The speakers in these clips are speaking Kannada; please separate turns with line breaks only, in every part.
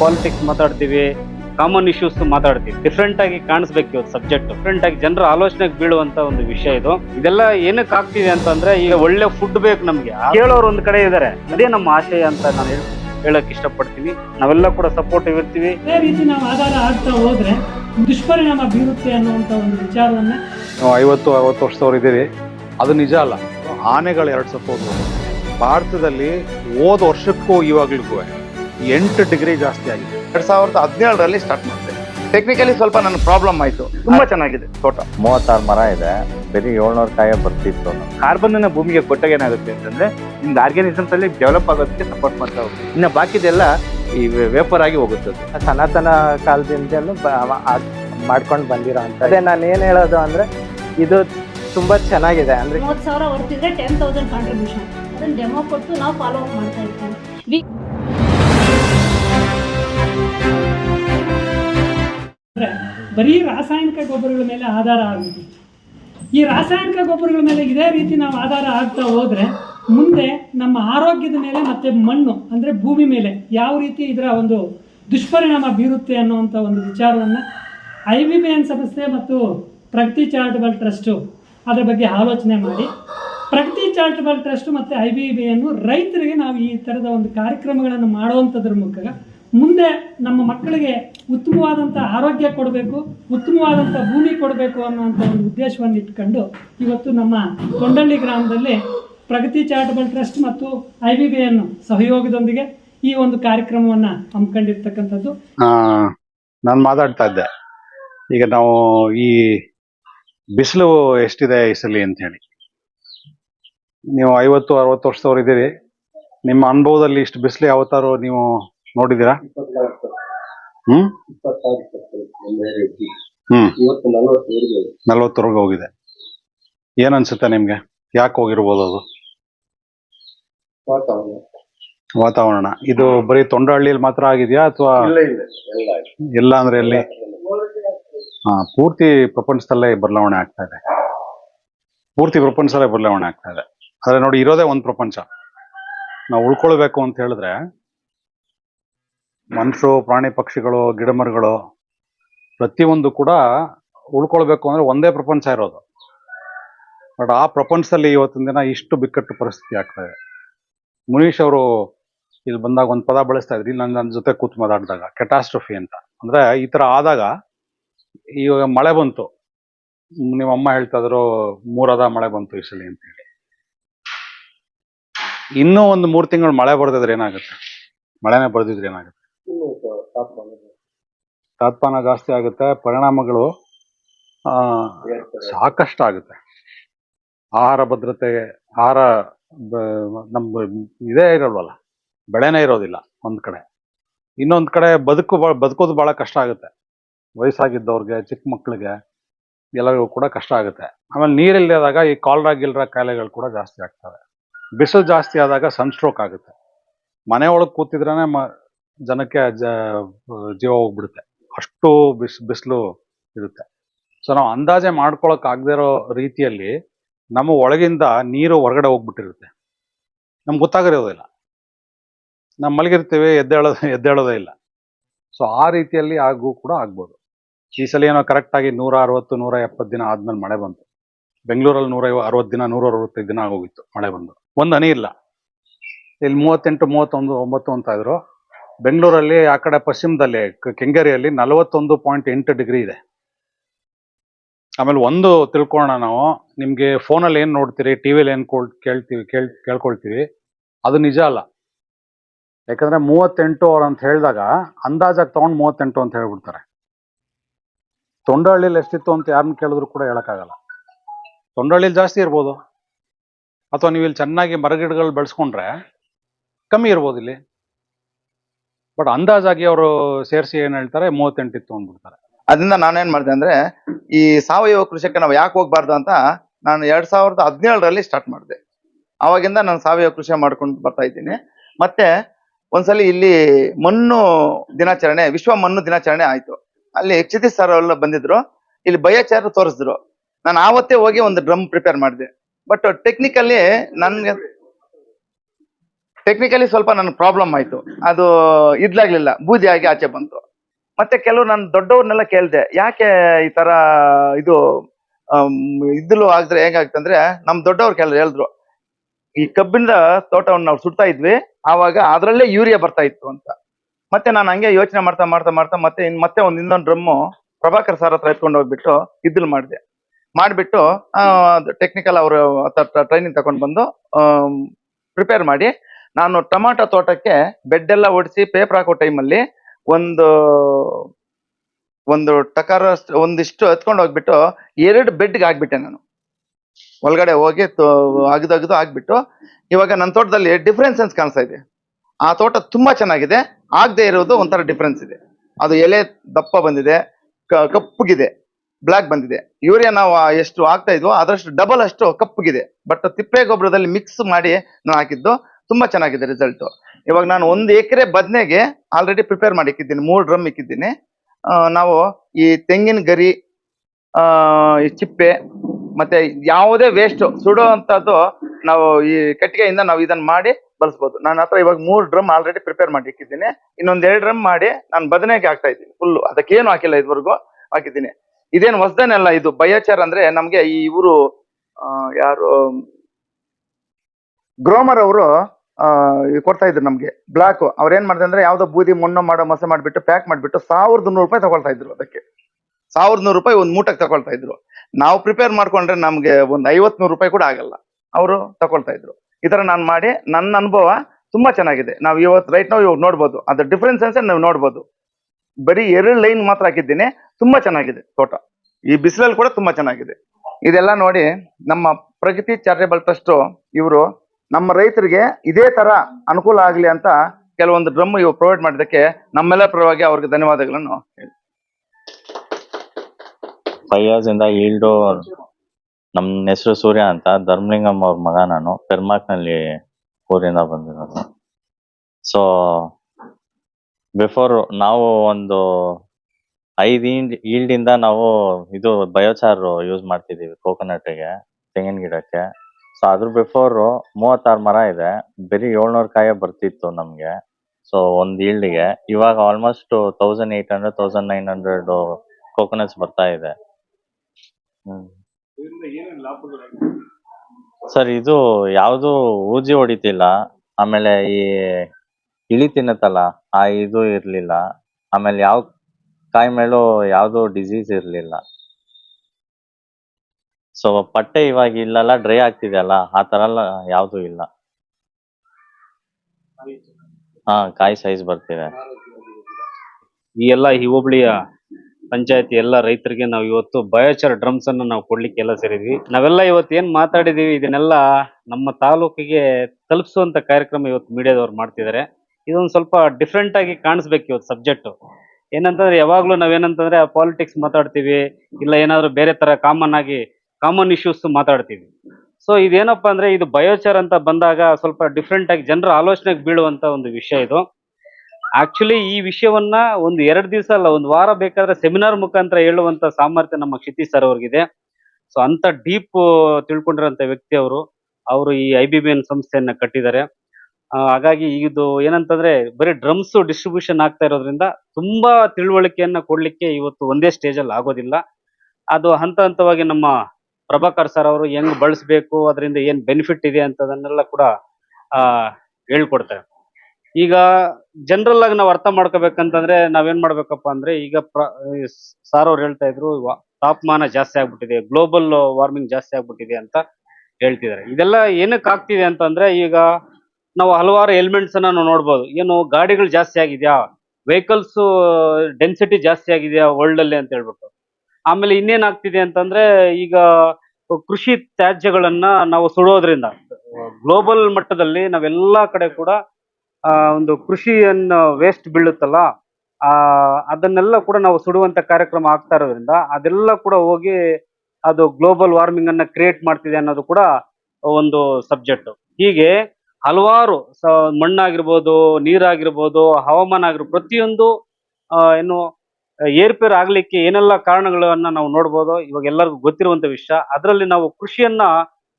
ಪಾಲಿಟಿಕ್ಸ್ ಮಾತಾಡ್ತೀವಿ ಕಾಮನ್ ಇಶ್ಯೂಸ್ ಮಾತಾಡ್ತೀವಿ. ಡಿಫ್ರೆಂಟ್ ಆಗಿ ಕಾಣಿಸ್ಬೇಕು ಇವತ್ತು ಸಬ್ಜೆಕ್ಟ್ ಡಿಫ್ರೆಂಟ್ ಆಗಿ ಜನರ ಆಲೋಚನೆಗೆ ಬೀಳುವಂತ ಒಂದು ವಿಷಯ ಇದು. ಇದೆಲ್ಲ ಏನಕ್ಕೆ ಆಗ್ತಿದೆ ಅಂತಂದ್ರೆ ಈಗ ಒಳ್ಳೆ ಫುಡ್ ಬೇಕು ನಮ್ಗೆ. ಕೇಳೋರು ಒಂದ್ ಕಡೆ ಇದಾರೆ. ಅದೇ ನಮ್ಮ ಆಶಯ ಅಂತ ನಾನು ಹೇಳೋಕೆ ಹೇಳಕ್ ಇಷ್ಟಪಡ್ತೀನಿ. ನಾವೆಲ್ಲ ಕೂಡ ಸಪೋರ್ಟಿವ್ ಇರ್ತೀವಿ.
ಅದೇ ರೀತಿ ನಾವು ಆಧಾರ ಆಗ್ತಾ ಹೋದ್ರೆ ದುಷ್ಪರಿಣಾಮ ಬೀರುತ್ತೆ ಅನ್ನುವಂತ ಒಂದು ವಿಚಾರವನ್ನ
ನಾವು ಐವತ್ತು ಅರವತ್ತು ವರ್ಷದವ್ರು ಇದ್ದೀವಿ. ಅದು ನಿಜ ಅಲ್ಲ. ಆನೆಗಳು ಎರಡು ಸಪೋರ್ಟ್ ಭಾರತದಲ್ಲಿ ಹೋದ ವರ್ಷಕ್ಕೂ ಇವಾಗ್ಲಿಗೂ ಎಂಟು ಡಿಗ್ರಿ ಜಾಸ್ತಿ ಆಗಿದೆ.
ಎರಡ್ ಸಾವಿರದ ಹದಿನೇಳರಲ್ಲಿ ಸ್ಟಾರ್ಟ್ ಮಾಡಿದೆ. ಟೆಕ್ನಿಕಲಿ ಸ್ವಲ್ಪ ನನ್ನ ಪ್ರಾಬ್ಲಮ್ ಆಯ್ತು. ತುಂಬಾ ಚೆನ್ನಾಗಿದೆ ತೋಟ.
ಮೂವತ್ತಾರು ಮರ ಇದೆ. ಬರೀ ಏಳ್ನೂರು ಕಾಯ ಬರ್ತಿತ್ತು.
ಕಾರ್ಬನ್ ಭೂಮಿಗೆ ಕೊಟ್ಟಾಗ ಏನಾಗುತ್ತೆ ಅಂತಂದ್ರೆ ನಿಮ್ದು ಆರ್ಗ್ಯಾನಿಸಮ್ಸ್ ಅಲ್ಲಿ ಡೆವಲಪ್ ಆಗೋದಕ್ಕೆ ಸಪೋರ್ಟ್ ಮಾಡ್ತಾ ಹೋಗುತ್ತೆ. ಇನ್ನು ಬಾಕಿದೆಲ್ಲ ಈ ವೇಪರ್ ಆಗಿ ಹೋಗುತ್ತೆ. ಅದು.
ಸನಾತನ ಕಾಲದಿಂದಲೂ ಮಾಡ್ಕೊಂಡು ಬಂದಿರೋ ಅಂತ. ಅದೇ ನಾನು ಏನು ಹೇಳೋದು ಅಂದ್ರೆ ಇದು ತುಂಬಾ ಚೆನ್ನಾಗಿದೆ. ಅಂದ್ರೆ
ಮೂವತ್ತು ಸಾವಿರ ಹೊರ್ತಿದ್ರೆ ಟೆನ್ ತೌಸಂಡ್ ಕಾಂಟ್ರಿಬ್ಯೂಷನ್ ಅದನ್ನ ಡೆಮೋ ಕೊಟ್ಟು ನಾವು ಫಾಲೋ ಅಪ್ ಮಾಡ್ತಾ ಇರ್ತೀವಿ.
ಅಂದ್ರೆ ಬರೀ ರಾಸಾಯನಿಕ ಗೊಬ್ಬರಗಳ ಮೇಲೆ ಆಧಾರ ಆಗುತ್ತೆ ಈ ರಾಸಾಯನಿಕ ಗೊಬ್ಬರಗಳ ಮೇಲೆ ಇದೇ ರೀತಿ ನಾವು ಆಧಾರ ಆಗ್ತಾ ಹೋದ್ರೆ ಮುಂದೆ ನಮ್ಮ ಆರೋಗ್ಯದ ಮೇಲೆ ಮತ್ತೆ ಮಣ್ಣು, ಅಂದ್ರೆ ಭೂಮಿ ಮೇಲೆ ಯಾವ ರೀತಿ ಇದರ ಒಂದು ದುಷ್ಪರಿಣಾಮ ಬೀರುತ್ತೆ ಅನ್ನುವಂಥ ಒಂದು ವಿಚಾರವನ್ನು ಐ ಬಿ ಬಿ ಎನ್ ಸಂಸ್ಥೆ ಮತ್ತು ಪ್ರಗತಿ ಚಾರಿಟಬಲ್ ಟ್ರಸ್ಟು ಅದರ ಬಗ್ಗೆ ಆಲೋಚನೆ ಮಾಡಿ. ಪ್ರಗತಿ ಚಾರಿಟಬಲ್ ಟ್ರಸ್ಟ್ ಮತ್ತು ಐ ಬಿ ಬಿ ಅನ್ನು ರೈತರಿಗೆ ನಾವು ಈ ಥರದ ಒಂದು ಕಾರ್ಯಕ್ರಮಗಳನ್ನು ಮಾಡುವಂಥದ್ರ ಮುಖ ಮುಂದೆ ನಮ್ಮ ಮಕ್ಕಳಿಗೆ ಉತ್ತಮವಾದಂಥ ಆರೋಗ್ಯ ಕೊಡಬೇಕು ಉತ್ತಮವಾದಂಥ ಭೂಮಿ ಕೊಡಬೇಕು ಅನ್ನುವಂಥ ಒಂದು ಉದ್ದೇಶವನ್ನು ಇಟ್ಕೊಂಡು ಇವತ್ತು ನಮ್ಮ ಕೊಂಡಳ್ಳಿ ಗ್ರಾಮದಲ್ಲಿ ಪ್ರಗತಿ ಚಾರಿಟಬಲ್ ಟ್ರಸ್ಟ್ ಮತ್ತು ಐ ಬಿ ಬಿ ಅನ್ನು ಸಹಯೋಗದೊಂದಿಗೆ ಈ ಒಂದು ಕಾರ್ಯಕ್ರಮವನ್ನು ಹಮ್ಮಿಕೊಂಡಿರ್ತಕ್ಕಂಥದ್ದು.
ನಾನು ಮಾತಾಡ್ತಾ ಇದ್ದೆ. ಈಗ ನಾವು ಈ ಬಿಸಿಲು ಎಷ್ಟಿದೆ ಈ ಸಲ ಅಂತ ಹೇಳಿ ನೀವು ಐವತ್ತು, ಅರವತ್ತು ವರ್ಷದವ್ರು ಇದ್ದೀರಿ ನಿಮ್ಮ ಅನುಭವದಲ್ಲಿ ಇಷ್ಟು ಬಿಸಿಲು ಯಾವತ್ತಾರು ನೀವು ನೋಡಿದ್ದೀರಾ? ಹ್ಮ್? ಹೋಗಿದೆ. ಏನ್ ಅನ್ಸುತ್ತೆ ನಿಮ್ಗೆ? ಯಾಕೆ ಹೋಗಿರ್ಬೋದು ಅದು? ವಾತಾವರಣ. ಇದು ಬರೀ ತೊಂಡಹಳ್ಳಿಯಲ್ಲಿ ಮಾತ್ರ ಆಗಿದೆಯಾ ಅಥವಾ ಎಲ್ಲ ಅಂದ್ರೆ ಎಲ್ಲಿ? ಹಾ ಪೂರ್ತಿ ಪ್ರಪಂಚದಲ್ಲೇ ಬದಲಾವಣೆ ಆಗ್ತಾ ಇದೆ. ಪೂರ್ತಿ ಪ್ರಪಂಚದಲ್ಲೇ ಬದಲಾವಣೆ ಆಗ್ತಾ ಇದೆ. ಆದ್ರೆ ನೋಡಿ ಇರೋದೇ ಒಂದು ಪ್ರಪಂಚ. ನಾವು ಉಳ್ಕೊಳ್ಬೇಕು ಅಂತ ಹೇಳಿದ್ರೆ ಮನುಷ್ಯರು, ಪ್ರಾಣಿ ಪಕ್ಷಿಗಳು ಗಿಡಮರಗಳು ಪ್ರತಿಯೊಂದು ಕೂಡ ಉಳ್ಕೊಳ್ಬೇಕು ಅಂದ್ರೆ ಒಂದೇ ಪ್ರಪಂಚ ಇರೋದು. ಬಟ್ ಆ ಪ್ರಪಂಚದಲ್ಲಿ ಇವತ್ತಿನ ದಿನ ಇಷ್ಟು ಬಿಕ್ಕಟ್ಟು ಪರಿಸ್ಥಿತಿ ಆಗ್ತಾ ಇದೆ. ಮುನೀಶ್ ಅವರು ಇಲ್ಲಿ ಬಂದಾಗ ಒಂದು ಪದ ಬಳಸ್ತಾ ಇದ್ರಿ. ನನ್ನ ನನ್ನ ಜೊತೆ ಕೂತು ಮಾತಾಡಿದಾಗ ಕೆಟಾಸ್ಟ್ರಫಿ ಅಂತ. ಅಂದ್ರೆ ಈ ತರ ಆದಾಗ ಇವಾಗ ಮಳೆ ಬಂತು. ನಿಮ್ಮ ಅಮ್ಮ ಹೇಳ್ತಾ ಇದ್ರು, ಮೂರದ ಮಳೆ ಬಂತು ಈ ಸಲ ಅಂತ ಹೇಳಿ. ಇನ್ನೂ ಒಂದು ಮೂರ್ ತಿಂಗಳು ಮಳೆ ಬರ್ದಿದ್ರೆ ಏನಾಗುತ್ತೆ? ಮಳೆನೇ ಬರ್ದಿದ್ರೆ ಏನಾಗುತ್ತೆ? ತಾಪಮಾನ ಜಾಸ್ತಿ ಆಗುತ್ತೆ ಪರಿಣಾಮಗಳು ಆ, ಸಾಕಷ್ಟು ಆಗುತ್ತೆ ಆಹಾರ ಭದ್ರತೆ ಆಹಾರ ನಮ್ಮ ಇದೇ ಇರಲ್ವಲ್ಲ ಬೆಳೆನೇ ಇರೋದಿಲ್ಲ ಒಂದ್ ಕಡೆ. ಇನ್ನೊಂದ್ ಕಡೆ ಬದುಕು ಬದುಕೋದು ಬಹಳ ಕಷ್ಟ ಆಗುತ್ತೆ. ವಯಸ್ಸಾಗಿದ್ದವ್ರಿಗೆ ಚಿಕ್ಕ ಮಕ್ಕಳಿಗೆ ಎಲ್ಲರಿಗೂ ಕೂಡ ಕಷ್ಟ ಆಗುತ್ತೆ. ಆಮೇಲೆ ನೀರಿಲ್ಲದಾಗ ಈ ಕಾಲ್ರಾ ಗಿಲ್ರಾ ಕಾಯಿಲೆಗಳು ಕೂಡ ಜಾಸ್ತಿ ಆಗ್ತವೆ. ಬಿಸಿಲು ಜಾಸ್ತಿ ಆದಾಗ ಸನ್ಸ್ಟ್ರೋಕ್ ಆಗುತ್ತೆ. ಮನೆ ಒಳಗೆ ಕೂತಿದ್ರೇನೆ ಮ ಜನಕ್ಕೆ ಜ, ಜೀವ ಹೋಗ್ಬಿಡುತ್ತೆ. ಅಷ್ಟು ಬಿಸ್, ಬಿಸಿಲು ಇರುತ್ತೆ. ಸೊ ನಾವು ಅಂದಾಜೆ ಮಾಡ್ಕೊಳಕ್ ಆಗದೆ ಇರೋ ರೀತಿಯಲ್ಲಿ ನಮ್ಮ ಒಳಗಿಂದ ನೀರು ಹೊರಗಡೆ ಹೋಗ್ಬಿಟ್ಟಿರುತ್ತೆ. ನಮ್ಗೆ ಗೊತ್ತಾಗಿರೋದಿಲ್ಲ ನಾವು ಮಲಗಿರ್ತೀವಿ ಎದ್ದೇಳೋದು ಎದ್ದೇಳೋದೇ ಇಲ್ಲ. ಸೊ ಆ ರೀತಿಯಲ್ಲಿ ಆಗು ಕೂಡ ಆಗ್ಬೋದು. ಈ ಸಲ ಏನೋ ಕರೆಕ್ಟಾಗಿ ನೂರ ಅರವತ್ತು, ನೂರ ಎಪ್ಪತ್ತು ದಿನ ಆದ್ಮೇಲೆ ಮಳೆ ಬಂತು. ಬೆಂಗಳೂರಲ್ಲಿ ನೂರ ಅರವತ್ತು ದಿನ, ನೂರ ಅರವತ್ತೈದು ದಿನ ಆಗೋಗಿತ್ತು ಮಳೆ ಬಂದು. ಒಂದು ಹನಿ ಇಲ್ಲ. ಇಲ್ಲಿ ಮೂವತ್ತೆಂಟು, ಮೂವತ್ತೊಂದು, ಒಂಬತ್ತು ಅಂತ ಇದ್ರು. ಬೆಂಗಳೂರಲ್ಲಿ, ಆ ಕಡೆ ಪಶ್ಚಿಮದಲ್ಲಿ ಕೆಂಗೇರಿಯಲ್ಲಿ ನಲವತ್ತೊಂದು ಪಾಯಿಂಟ್ ಎಂಟು ಡಿಗ್ರಿ ಇದೆ. ಆಮೇಲೆ ಒಂದು ತಿಳ್ಕೊಳ್ಳೋಣ ನಾವು. ನಿಮ್ಗೆ ಫೋನಲ್ಲಿ ಏನ್ ನೋಡ್ತೀರಿ? ಟಿವಿಲಿ ಏನ್ ಕೊಳ್ ಕೇಳ್ತೀವಿ, ಕೇಳ್ ಕೇಳ್ಕೊಳ್ತೀವಿ. ಅದು ನಿಜ ಅಲ್ಲ. ಯಾಕಂದ್ರೆ ಮೂವತ್ತೆಂಟು ಅವ್ರು ಅಂತ ಹೇಳಿದಾಗ ಅಂದಾಜಾಗಿ ತಗೊಂಡು ಮೂವತ್ತೆಂಟು ಅಂತ ಹೇಳ್ಬಿಡ್ತಾರೆ. ತೊಂಡಹಳ್ಳಿಲಿ ಎಷ್ಟಿತ್ತು ಅಂತ ಯಾರನ್ನ ಕೇಳಿದ್ರು ಕೂಡ ಹೇಳಕ್ಕಾಗಲ್ಲ. ತೊಂಡಹಳ್ಳಿಲಿ ಜಾಸ್ತಿ ಇರ್ಬೋದು. ಅಥವಾ ನೀವು ಇಲ್ಲಿ ಚೆನ್ನಾಗಿ ಮರಗಿಡಗಳು ಬೆಳೆಸ್ಕೊಂಡ್ರೆ ಕಮ್ಮಿ ಇರ್ಬೋದು ಇಲ್ಲಿ. ಬಟ್ ಅಂದಾಜಾಗಿ ಅವರು ಸೇರಿಸಿ ಏನ್ ಹೇಳ್ತಾರೆ ಮೂವತ್ತೆಂಟಿತ್ತು ಅಂದ್ಬಿಡ್ತಾರೆ.
ಅದರಿಂದ ನಾನೇನ್ ಮಾಡಿದೆ ಅಂದ್ರೆ, ಈ ಸಾವಯವ ಕೃಷಿಗೆ ನಾವು ಯಾಕೆ ಹೋಗ್ಬಾರ್ದು ಅಂತ ನಾನು ಎರಡ್ ಸಾವಿರದ ಹದಿನೇಳರಲ್ಲಿ ಸ್ಟಾರ್ಟ್ ಮಾಡಿದೆ. ಅವಾಗಿಂದ ನಾನು ಸಾವಯವ ಕೃಷಿ ಮಾಡ್ಕೊಂಡು ಬರ್ತಾ ಇದ್ದೀನಿ. ಮತ್ತೆ ಒಂದ್ಸಲಿ ಇಲ್ಲಿ ಮಣ್ಣು ದಿನಾಚರಣೆ, ವಿಶ್ವ ಮಣ್ಣು ದಿನಾಚರಣೆ ಆಯ್ತು. ಅಲ್ಲಿ ಕ್ಷಿತಿ ಸರ್ ಎಲ್ಲ ಬಂದಿದ್ರು. ಇಲ್ಲಿ ಬಯೋಚಾರ ತೋರಿಸಿದ್ರು. ನಾನು ಆವತ್ತೇ ಹೋಗಿ ಒಂದು ಡ್ರಮ್ ಪ್ರಿಪೇರ್ ಮಾಡಿದೆ. ಬಟ್ ಟೆಕ್ನಿಕಲ್ಲಿ ನನ್ಗೆ ಟೆಕ್ನಿಕಲಿ ಸ್ವಲ್ಪ ನನ್ಗೆ ಪ್ರಾಬ್ಲಮ್ ಆಯ್ತು. ಅದು ಇದ್ಲಾಗ್ಲಿಲ್ಲ. ಬೂದಿ ಆಗಿ ಆಚೆ ಬಂತು. ಮತ್ತೆ ಕೆಲವು ನಾನು ದೊಡ್ಡವ್ರನ್ನೆಲ್ಲ ಕೇಳಿದೆ, ಯಾಕೆ ಈ ತರ ಇದು ಇದ್ಲು ಇದ್ದಲು ಹೆಂಗಾಗ್ತಂದ್ರೆ ನಮ್ ದೊಡ್ಡವ್ರು ಕೆಲವ್ರು ಹೇಳಿದ್ರು, ಈ ಕಬ್ಬಿನದ ತೋಟವನ್ನು ನಾವು ಸುಡ್ತಾ ಇದ್ವಿ, ಆವಾಗ ಅದರಲ್ಲೇ ಯೂರಿಯಾ ಬರ್ತಾ ಇತ್ತು ಅಂತ. ಮತ್ತೆ ನಾನು ಹಂಗೆ ಯೋಚನೆ ಮಾಡ್ತಾ ಮಾಡ್ತಾ ಮಾಡ್ತಾ ಮತ್ತೆ ಇನ್, ಮತ್ತೆ ಒಂದ್ ಇನ್ನೊಂದು ಡ್ರಮ್ಮು ಪ್ರಭಾಕರ್ ಸರ್ ಹತ್ರ ಎತ್ಕೊಂಡು ಹೋಗ್ಬಿಟ್ಟು ಇದ್ಲ್ ಮಾಡಿದೆ. ಮಾಡಿಬಿಟ್ಟು ಟೆಕ್ನಿಕಲ್ ಅವರು ಟ್ರೈನಿಂಗ್ ತಗೊಂಡು ಬಂದು ಪ್ರಿಪೇರ್ ಮಾಡಿ ನಾನು ಟೊಮಾಟೊ ತೋಟಕ್ಕೆ ಬೆಡ್ ಎಲ್ಲ ಓಡಿಸಿ ಪೇಪರ್ ಹಾಕೋ ಟೈಮಲ್ಲಿ ಒಂದು ಒಂದು ಟಕಾರ ಒಂದಿಷ್ಟು ಎತ್ಕೊಂಡು ಹೋಗ್ಬಿಟ್ಟು ಎರಡು ಬೆಡ್ಗೆ ಹಾಕ್ಬಿಟ್ಟೆ ನಾನು. ಒಳಗಡೆ ಹೋಗಿ ಅಗದು ಅಗದು ಹಾಕ್ಬಿಟ್ಟು, ಇವಾಗ ನನ್ನ ತೋಟದಲ್ಲಿ ಡಿಫ್ರೆನ್ಸೆನ್ಸ್ ಕಾಣಿಸ್ತಾ ಇದೆ? ಆ ತೋಟ ತುಂಬಾ ಚೆನ್ನಾಗಿದೆ, ಆಗದೆ ಇರೋದು ಒಂಥರ ಡಿಫ್ರೆನ್ಸ್ ಇದೆ. ಅದು ಎಲೆ ದಪ್ಪ ಬಂದಿದೆ ಕಪ್ಪಗಿದೆ ಬ್ಲ್ಯಾಕ್ ಬಂದಿದೆ. ಯೂರಿಯಾ ನಾವು ಎಷ್ಟು ಹಾಕ್ತಾ ಇದ್ವೋ ಅದರಷ್ಟು ಡಬಲ್ ಅಷ್ಟು ಕಪ್ಪಗಿದೆ. ಬಟ್ ತಿಪ್ಪೆ ಗೊಬ್ಬರದಲ್ಲಿ ಮಿಕ್ಸ್ ಮಾಡಿ ನಾನು ಹಾಕಿದ್ದು. ತುಂಬಾ ಚೆನ್ನಾಗಿದೆ ರಿಸಲ್ಟ್ ಇವಾಗ ನಾನು ಒಂದು ಎಕರೆ ಬದನೆಗೆ ಆಲ್ರೆಡಿ ಪ್ರಿಪೇರ್ ಮಾಡಿ ಇಕ್ಕಿದ್ದೀನಿ ಮೂರು ಡ್ರಮ್ ಇಕ್ಕಿದ್ದೀನಿ. ನಾವು ಈ ತೆಂಗಿನ ಗರಿ ಆ, ಈ ಚಿಪ್ಪೆ ಮತ್ತೆ ಯಾವುದೇ ವೇಸ್ಟ್ ಸುಡೋ ಅಂತದ್ದು ನಾವು ಈ ಕಟ್ಟಿಗೆಯಿಂದ ನಾವು ಇದನ್ನ ಮಾಡಿ ಬಳಸ್ಬೋದು. ನನ್ನ ಹತ್ರ ಇವಾಗ ಮೂರು ಡ್ರಮ್ ಆಲ್ರೆಡಿ ಪ್ರಿಪೇರ್ ಮಾಡಿ ಇಕ್ಕಿದ್ದೀನಿ. ಇನ್ನೊಂದ್ ಎರಡು ಡ್ರಮ್ ಮಾಡಿ ನಾನು ಬದನೆಗೆ ಹಾಕ್ತಾ ಇದ್ದೀನಿ ಫುಲ್ ಅದಕ್ಕೇನು ಹಾಕಿಲ್ಲ ಇದುವರೆಗೂ ಹಾಕಿದ್ದೀನಿ. ಇದೇನು ಅಲ್ಲ ಇದು ಬಯೋಚಾರ್ ಅಂದ್ರೆ ನಮ್ಗೆ ಈ ಇವರು ಯಾರು ಗ್ರೋಮರ್ ಅವರು ಕೊಡ್ತಾ ಇದ್ರು ನಮ್ಗೆ. ಬ್ಲಾಕ್ ಅವ್ರ ಏನ್ ಮಾಡಿದೆ ಅಂದ್ರೆ ಯಾವ್ದೋ ಬೂದಿ ಮಣ್ಣು ಮಾಡೋ ಮಸ ಮಾಡ್ಬಿಟ್ಟು ಪ್ಯಾಕ್ ಮಾಡ್ಬಿಟ್ಟು ಸಾವಿರದ ನೂರು ರೂಪಾಯಿ ತಗೊಳ್ತಾ ಇದ್ರು ಅದಕ್ಕೆ. ಸಾವಿರದ ನೂರು ರೂಪಾಯಿ ಒಂದ್ ಮೂಟಕ್ಕೆ ತಗೊಳ್ತಾ ಇದ್ರು. ನಾವು ಪ್ರಿಪೇರ್ ಮಾಡ್ಕೊಂಡ್ರೆ ನಮ್ಗೆ ಒಂದ್ ಐವತ್ ನೂರು ರೂಪಾಯಿ ಕೂಡ ಆಗಲ್ಲ. ಅವರು ತಗೊಳ್ತಾ ಇದ್ರು. ಈ ತರ ನಾನು ಮಾಡಿ ನನ್ನ ಅನುಭವ ತುಂಬಾ ಚೆನ್ನಾಗಿದೆ. ನಾವು ಇವತ್ತು ರೈಟ್ ನಾವು ಇವಾಗ ನೋಡ್ಬೋದು. ಅದ್ರ ಡಿಫ್ರೆನ್ಸ್ ಅನ್ಸೆ ನಾವು ನೋಡ್ಬೋದು. ಬರೀ ಎರಡು ಲೈನ್ ಮಾತ್ರ ಹಾಕಿದ್ದೀನಿ. ತುಂಬಾ ಚೆನ್ನಾಗಿದೆ ತೋಟ. ಈ ಬಿಸಿಲಲ್ಲಿ ಕೂಡ ತುಂಬಾ ಚೆನ್ನಾಗಿದೆ. ಇದೆಲ್ಲ ನೋಡಿ ನಮ್ಮ ಪ್ರಗತಿ ಚಾರಿಟೇಬಲ್ ಟ್ರಸ್ಟ್ ಇವರು ನಮ್ಮ ರೈತರಿಗೆ ಇದೇ ತರ ಅನುಕೂಲ ಆಗಲಿ ಅಂತ ಕೆಲವೊಂದು ಡ್ರಮ್ ಇವು ಪ್ರೊವೈಡ್ ಮಾಡಿದಕ್ಕೆ ನಮ್ಮೆಲ್ಲ ಪರವಾಗಿ ಅವ್ರಿಗೆ ಧನ್ಯವಾದಗಳನ್ನು ಹೇಳಿ.
ಫೈವ್ ಇಂದ ನಮ್ಮ ಹೆಸರು ಸೂರ್ಯ ಅಂತ ಧರ್ಮಲಿಂಗಂ ಅವ್ರ ಮಗ ನಾನು, ಪೆರ್ಮಾಕ್ನಲ್ಲಿ ಊರಿಂದ ಬಂದಿರೋದು. ಸೊ ಬಿಫೋರ್ ನಾವು ಒಂದು ಐದು ಈಲ್ಡ್ ಇಂದ ನಾವು ಇದು ಬಯೋಚಾರ್ ಯೂಸ್ ಮಾಡ್ತಿದೀವಿ ಕೋಕೋನಟ್ಗೆ ತೆಂಗಿನ ಗಿಡಕ್ಕೆ. ಸೊ ಅದ್ರ ಬಿಫೋರ್ ಮೂವತ್ತಾರು ಮರ ಇದೆ. ಬರೀ ಏಳ್ನೂರು ಕಾಯ ಬರ್ತಿತ್ತು ನಮ್ಗೆ. ಸೊ ಒಂದ್ ಈಲ್ಡ್ಗೆ ಇವಾಗ almost thousand eight hundred thousand nine hundred coconuts ಬರ್ತಾ ಇದೆ. ಸರ್ ಇದು ಯಾವುದು ಊಜಿ ಹೊಡಿತಿಲ್ಲ. ಆಮೇಲೆ ಈ ಇಳಿ ತಿನ್ನತ್ತಲ್ಲ ಆ ಇದು ಇರ್ಲಿಲ್ಲ. ಆಮೇಲೆ ಯಾವ ಕಾಯಿ ಮೇಲೂ ಯಾವ್ದು ಡಿಸೀಸ್ ಇರ್ಲಿಲ್ಲ. ಸೊ ಪಟ್ಟೆ ಇವಾಗ ಇಲ್ಲೆಲ್ಲ ಡ್ರೈ ಆಗ್ತಿದೆಯಲ್ಲ, ಆ ತರ ಎಲ್ಲ ಯಾವ್ದು ಇಲ್ಲ. ಹಾ, ಕಾಯಿ ಸೈಜ್ ಬರ್ತಿದೆ.
ಈ ಎಲ್ಲ ಈ ಹೋಬಳಿಯ ಪಂಚಾಯತಿ ಎಲ್ಲ ರೈತರಿಗೆ ನಾವು ಇವತ್ತು ಬಯೋಚರ್ ಡ್ರಮ್ಸ್ ಅನ್ನು ನಾವು ಕೊಡ್ಲಿಕ್ಕೆ ಎಲ್ಲ ಸೇರಿದ್ವಿ. ನಾವೆಲ್ಲ ಇವತ್ತು ಏನ್ ಮಾತಾಡಿದೀವಿ, ಇದನ್ನೆಲ್ಲ ನಮ್ಮ ತಾಲೂಕಿಗೆ ತಲುಪಿಸುವಂತ ಕಾರ್ಯಕ್ರಮ ಇವತ್ತು ಮೀಡಿಯಾದವ್ರು ಮಾಡ್ತಿದ್ದಾರೆ. ಇದೊಂದು ಸ್ವಲ್ಪ ಡಿಫ್ರೆಂಟ್ ಆಗಿ ಕಾಣಿಸ್ಬೇಕು ಇವತ್ತು ಸಬ್ಜೆಕ್ಟ್ ಏನಂತಂದ್ರೆ ಯಾವಾಗ್ಲೂ ನಾವೇನಂತಂದ್ರೆ ಪಾಲಿಟಿಕ್ಸ್ ಮಾತಾಡ್ತೀವಿ, ಇಲ್ಲ ಏನಾದ್ರು ಬೇರೆ ತರ ಕಾಮನ್ ಆಗಿ ಕಾಮನ್ ಇಶ್ಯೂಸ್ ಮಾತಾಡ್ತೀವಿ. ಸೊ ಇದೇನಪ್ಪ ಅಂದ್ರೆ ಇದು ಬಯೋಚಾರ್ ಅಂತ ಬಂದಾಗ ಸ್ವಲ್ಪ ಡಿಫ್ರೆಂಟ್ ಆಗಿ ಜನರ ಆಲೋಚನೆಗೆ ಬೀಳುವಂತ ಒಂದು ವಿಷಯ ಇದು. ಆಕ್ಚುಲಿ ಈ ವಿಷಯವನ್ನ ಒಂದು ಎರಡು ದಿವಸ ಅಲ್ಲ, ಒಂದು ವಾರ ಬೇಕಾದ್ರೆ ಸೆಮಿನಾರ್ ಮುಖಾಂತರ ಹೇಳುವಂತ ಸಾಮರ್ಥ್ಯ ನಮ್ಮ ಕ್ಷಿತಿ ಸರ್ ಅವ್ರಿಗಿದೆ. ಸೊ ಅಂತ ಡೀಪ್ ತಿಳ್ಕೊಂಡಿರೋಂಥ ವ್ಯಕ್ತಿ ಅವರು ಅವರು ಈ ಐ ಬಿ ಸಂಸ್ಥೆಯನ್ನ ಕಟ್ಟಿದ್ದಾರೆ. ಹಾಗಾಗಿ ಇದು ಏನಂತಂದ್ರೆ ಬರೀ ಡ್ರಮ್ಸ್ ಡಿಸ್ಟ್ರಿಬ್ಯೂಷನ್ ಆಗ್ತಾ ಇರೋದ್ರಿಂದ ತುಂಬಾ ತಿಳುವಳಿಕೆಯನ್ನ ಕೊಡ್ಲಿಕ್ಕೆ ಇವತ್ತು ಒಂದೇ ಸ್ಟೇಜ್ ಅಲ್ಲಿ ಆಗೋದಿಲ್ಲ. ಅದು ಹಂತ ಹಂತವಾಗಿ ನಮ್ಮ ಪ್ರಭಾಕರ್ ಸರ್ ಅವರು ಹೆಂಗ್ ಬಳಸಬೇಕು, ಅದರಿಂದ ಏನ್ ಬೆನಿಫಿಟ್ ಇದೆ ಅಂತದನ್ನೆಲ್ಲ ಕೂಡ, ಆ, ಹೇಳ್ಕೊಡ್ತಾರೆ. ಈಗ ಜನರಲ್ ಆಗಿ ನಾವು ಅರ್ಥ ಮಾಡ್ಕೋಬೇಕಂತಂದ್ರೆ ನಾವೇನ್ ಮಾಡ್ಬೇಕಪ್ಪ ಅಂದ್ರೆ, ಈಗ ಸಾರ್ ಅವ್ರು ಹೇಳ್ತಾ ಇದ್ರು ತಾಪಮಾನ ಜಾಸ್ತಿ ಆಗ್ಬಿಟ್ಟಿದೆ ಗ್ಲೋಬಲ್ ವಾರ್ಮಿಂಗ್ ಜಾಸ್ತಿ ಆಗ್ಬಿಟ್ಟಿದೆ ಅಂತ ಹೇಳ್ತಿದ್ದಾರೆ. ಇದೆಲ್ಲ ಏನಕ್ಕೆ ಆಗ್ತಿದೆ ಅಂತಂದ್ರೆ, ಈಗ ನಾವು ಹಲವಾರು ಎಲಿಮೆಂಟ್ಸ್ ಅನ್ನ ನಾವು ನೋಡ್ಬೋದು. ಏನು ಗಾಡಿಗಳು ಜಾಸ್ತಿ ಆಗಿದ್ಯಾ? ವೆಹಿಕಲ್ಸ್ ಡೆನ್ಸಿಟಿ ಜಾಸ್ತಿ ಆಗಿದೆಯಾ ವರ್ಲ್ಡ್ ಅಲ್ಲಿ ಅಂತ ಹೇಳ್ಬಿಟ್ಟು. ಆಮೇಲೆ ಇನ್ನೇನ್ ಆಗ್ತಿದೆ ಅಂತಂದ್ರೆ ಈಗ ಕೃಷಿ ತ್ಯಾಜ್ಯಗಳನ್ನ ನಾವು ಸುಡೋದ್ರಿಂದ ಗ್ಲೋಬಲ್ ಮಟ್ಟದಲ್ಲಿ ನಾವೆಲ್ಲಾ ಕಡೆ ಕೂಡ ಒಂದು ಕೃಷಿಯನ್ನ ವೇಸ್ಟ್ ಬೀಳುತ್ತಲ್ಲ, ಆ, ಅದನ್ನೆಲ್ಲ ಕೂಡ ನಾವು ಸುಡುವಂತ ಕಾರ್ಯಕ್ರಮ ಆಗ್ತಾ ಇರೋದ್ರಿಂದ ಅದೆಲ್ಲ ಕೂಡ ಹೋಗಿ ಅದು ಗ್ಲೋಬಲ್ ವಾರ್ಮಿಂಗ್ ಅನ್ನ ಕ್ರಿಯೇಟ್ ಮಾಡ್ತಿದೆ ಅನ್ನೋದು ಕೂಡ ಒಂದು ಸಬ್ಜೆಕ್ಟ್ ಹೀಗೆ ಹಲವಾರು ಮಣ್ಣಾಗಿರ್ಬೋದು, ನೀರಾಗಿರ್ಬೋದು, ಹವಾಮಾನ ಆಗಿರ್ಬೋದು, ಪ್ರತಿಯೊಂದು ಏನು ಏರ್ಪೇರ್ ಆಗ್ಲಿಕ್ಕೆ ಏನೆಲ್ಲ ಕಾರಣಗಳನ್ನ ನಾವು ನೋಡ್ಬೋದು, ಇವಾಗ ಎಲ್ಲರಿಗೂ ಗೊತ್ತಿರುವಂತ ವಿಷಯ. ಅದರಲ್ಲಿ ನಾವು ಕೃಷಿಯನ್ನ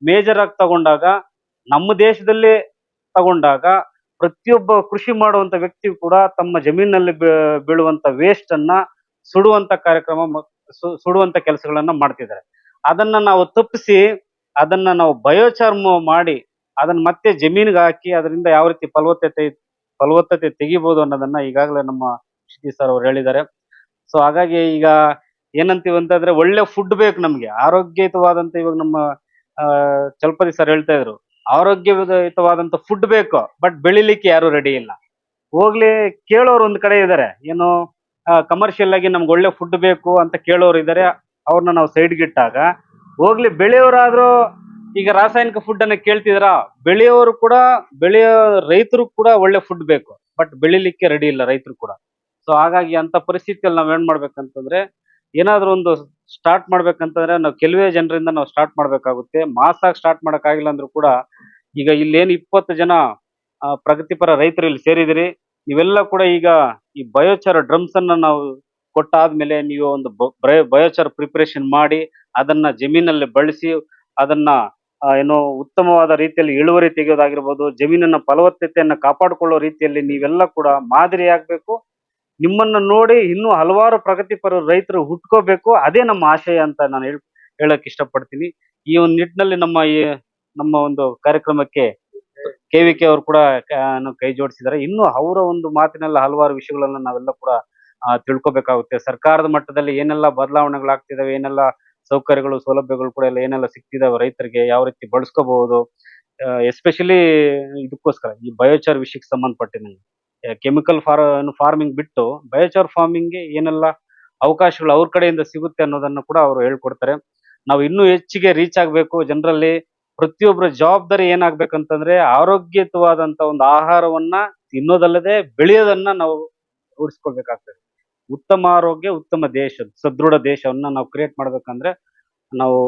ಮೇಜರ್ ಆಗಿ ತಗೊಂಡಾಗ, ನಮ್ಮ ದೇಶದಲ್ಲಿ ತಗೊಂಡಾಗ, ಪ್ರತಿಯೊಬ್ಬ ಕೃಷಿ ಮಾಡುವಂತ ವ್ಯಕ್ತಿ ಕೂಡ ತಮ್ಮ ಜಮೀನಿನಲ್ಲಿ ಬೀಳುವಂತ ವೇಸ್ಟ್ ಅನ್ನ ಸುಡುವಂತ ಕಾರ್ಯಕ್ರಮ ಸುಡುವಂತ ಕೆಲಸಗಳನ್ನ ಮಾಡ್ತಿದ್ದಾರೆ. ಅದನ್ನ ನಾವು ತಪ್ಪಿಸಿ, ಅದನ್ನ ನಾವು ಬಯೋಚಾರ್ಮ ಮಾಡಿ, ಅದನ್ನ ಮತ್ತೆ ಜಮೀನಿಗೆ ಹಾಕಿ, ಅದರಿಂದ ಯಾವ ರೀತಿ ಫಲವತ್ತತೆ ಫಲವತ್ತತೆ ತೆಗಿಬಹುದು ಅನ್ನೋದನ್ನ ಈಗಾಗಲೇ ನಮ್ಮ ಶಿತಿ ಸರ್ ಅವ್ರು ಹೇಳಿದ್ದಾರೆ. ಸೊ ಹಾಗಾಗಿ ಈಗ ಏನಂತೀವಿ ಅಂತಂದ್ರೆ ಒಳ್ಳೆ ಫುಡ್ ಬೇಕು ನಮ್ಗೆ. ಆರೋಗ್ಯಯುತವಾದಂತ ಇವಾಗ ನಮ್ಮ ಚಲಪತಿ ಸರ್ ಹೇಳ್ತಾ ಇದ್ರು. ಆರೋಗ್ಯಯುತವಾದಂತ ಫುಡ್ ಬೇಕು ಬಟ್ ಬೆಳಿಲಿಕ್ಕೆ ಯಾರು ರೆಡಿ ಇಲ್ಲ. ಹೋಗ್ಲಿ, ಕೇಳೋರು ಒಂದ್ ಕಡೆ ಇದ್ದಾರೆ ಏನು ಕಮರ್ಷಿಯಲ್ ಆಗಿ ನಮ್ಗೆ ಒಳ್ಳೆ ಫುಡ್ ಬೇಕು ಅಂತ ಕೇಳೋರು ಇದ್ದಾರೆ ಅವ್ರನ್ನ ನಾವು ಸೈಡ್ಗೆ ಇಟ್ಟಾಗ, ಹೋಗ್ಲಿ, ಬೆಳೆಯೋರಾದ್ರೂ ಈಗ ರಾಸಾಯನಿಕ ಫುಡ್ ಅನ್ನ ಕೇಳ್ತಿದ್ರ? ಬೆಳೆಯೋರು ಕೂಡ, ಬೆಳೆಯೋ ರೈತರು ಕೂಡ ಒಳ್ಳೆ ಫುಡ್ ಬೇಕು ಬಟ್ ಬೆಳಿಲಿಕ್ಕೆ ರೆಡಿ ಇಲ್ಲ ರೈತರು ಕೂಡ. ಸೊ ಹಾಗಾಗಿ ಅಂತ ಪರಿಸ್ಥಿತಿಯಲ್ಲಿ ನಾವ್ ಏನ್ ಮಾಡ್ಬೇಕಂತಂದ್ರೆ, ಏನಾದ್ರು ಒಂದು ಸ್ಟಾರ್ಟ್ ಮಾಡ್ಬೇಕಂತಂದ್ರೆ ನಾವು ಕೆಲವೇ ಜನರಿಂದ ನಾವು ಸ್ಟಾರ್ಟ್ ಮಾಡ್ಬೇಕಾಗುತ್ತೆ. ಮಾಸ್ ಆಗಿ ಸ್ಟಾರ್ಟ್ ಮಾಡಕ್ ಆಗಿಲ್ಲ ಅಂದ್ರೂ ಕೂಡ, ಈಗ ಇಲ್ಲೇನು ಇಪ್ಪತ್ತು ಜನ ಪ್ರಗತಿಪರ ರೈತರು ಇಲ್ಲಿ ಸೇರಿದಿರಿ. ನೀವೆಲ್ಲ ಕೂಡ ಈಗ ಈ ಬಯೋಚಾರ ಡ್ರಮ್ಸ್ ಅನ್ನ ನಾವು ಕೊಟ್ಟಾದ್ಮೇಲೆ ನೀವು ಒಂದು ಬಯೋಚಾರ್ ಪ್ರಿಪರೇಷನ್ ಮಾಡಿ, ಅದನ್ನ ಜಮೀನಲ್ಲಿ ಬಳಸಿ, ಅದನ್ನ ಏನು ಉತ್ತಮವಾದ ರೀತಿಯಲ್ಲಿ ಇಳುವರಿ ತೆಗೆಯೋದಾಗಿರ್ಬೋದು, ಜಮೀನನ್ನ ಫಲವತ್ತತೆಯನ್ನ ಕಾಪಾಡಿಕೊಳ್ಳೋ ರೀತಿಯಲ್ಲಿ ನೀವೆಲ್ಲ ಕೂಡ ಮಾದರಿ ಆಗ್ಬೇಕು ನಿಮ್ಮನ್ನ ನೋಡಿ ಇನ್ನೂ ಹಲವಾರು ಪ್ರಗತಿಪರ ರೈತರು ಹುಟ್ಕೋಬೇಕು. ಅದೇ ನಮ್ಮ ಆಶಯ ಅಂತ ನಾನು ಹೇಳ್, ಹೇಳಕ್ ಇಷ್ಟಪಡ್ತೀನಿ. ಈ ಒಂದು ನಿಟ್ಟಿನಲ್ಲಿ ನಮ್ಮ ಈ, ನಮ್ಮ ಒಂದು ಕಾರ್ಯಕ್ರಮಕ್ಕೆ ಕೆ ವಿ ಕೆ ಅವರು ಕೂಡ ಕೈ ಜೋಡಿಸಿದ್ದಾರೆ. ಇನ್ನು ಅವರ ಒಂದು ಮಾತಿನಲ್ಲಿ ಹಲವಾರು ವಿಷಯಗಳನ್ನ ನಾವೆಲ್ಲ ಕೂಡ ತಿಳ್ಕೊಬೇಕಾಗುತ್ತೆ. ಸರ್ಕಾರದ ಮಟ್ಟದಲ್ಲಿ ಏನೆಲ್ಲ ಬದಲಾವಣೆಗಳಾಗ್ತಿದಾವೆ, ಏನೆಲ್ಲ ಸೌಕರ್ಯಗಳು, ಸೌಲಭ್ಯಗಳು ಕೂಡ ಎಲ್ಲ ಏನೆಲ್ಲ ಸಿಗ್ತಿದಾವೆ ರೈತರಿಗೆ, ಯಾವ ರೀತಿ ಬಳಸ್ಕೋಬಹುದು ಎಸ್ಪೆಷಲಿ ಇದಕ್ಕೋಸ್ಕರ ಈ ಬಯೋಚಾರ್ ವಿಷಯಕ್ಕೆ ಸಂಬಂಧಪಟ್ಟಿದಂಗೆ ಕೆಮಿಕಲ್ ಫಾರ್ ಫಾರ್ಮಿಂಗ್ ಬಿಟ್ಟು ಬಯೋಚಾರ್ ಫಾರ್ಮಿಂಗ್ಗೆ ಏನೆಲ್ಲ ಅವಕಾಶಗಳು ಅವ್ರ ಕಡೆಯಿಂದ ಸಿಗುತ್ತೆ ಅನ್ನೋದನ್ನ ಕೂಡ ಅವರು ಹೇಳ್ಕೊಡ್ತಾರೆ. ನಾವು ಇನ್ನೂ ಹೆಚ್ಚಿಗೆ ರೀಚ್ ಆಗ್ಬೇಕು. ಜನರಲ್ಲಿ ಪ್ರತಿಯೊಬ್ಬರ ಜವಾಬ್ದಾರಿ ಏನಾಗಬೇಕಂತಂದ್ರೆ ಆರೋಗ್ಯಯುತವಾದಂತ ಒಂದು ಆಹಾರವನ್ನ ತಿನ್ನೋದಲ್ಲದೆ ಬೆಳೆಯೋದನ್ನ ನಾವು ರೂಢಿಸ್ಕೊಳ್ಬೇಕಾಗ್ತದೆ ಉತ್ತಮ ಆರೋಗ್ಯ, ಉತ್ತಮ ದೇಶ, ಸದೃಢ ದೇಶವನ್ನ ನಾವು ಕ್ರಿಯೇಟ್ ಮಾಡ್ಬೇಕಂದ್ರೆ ನಾವು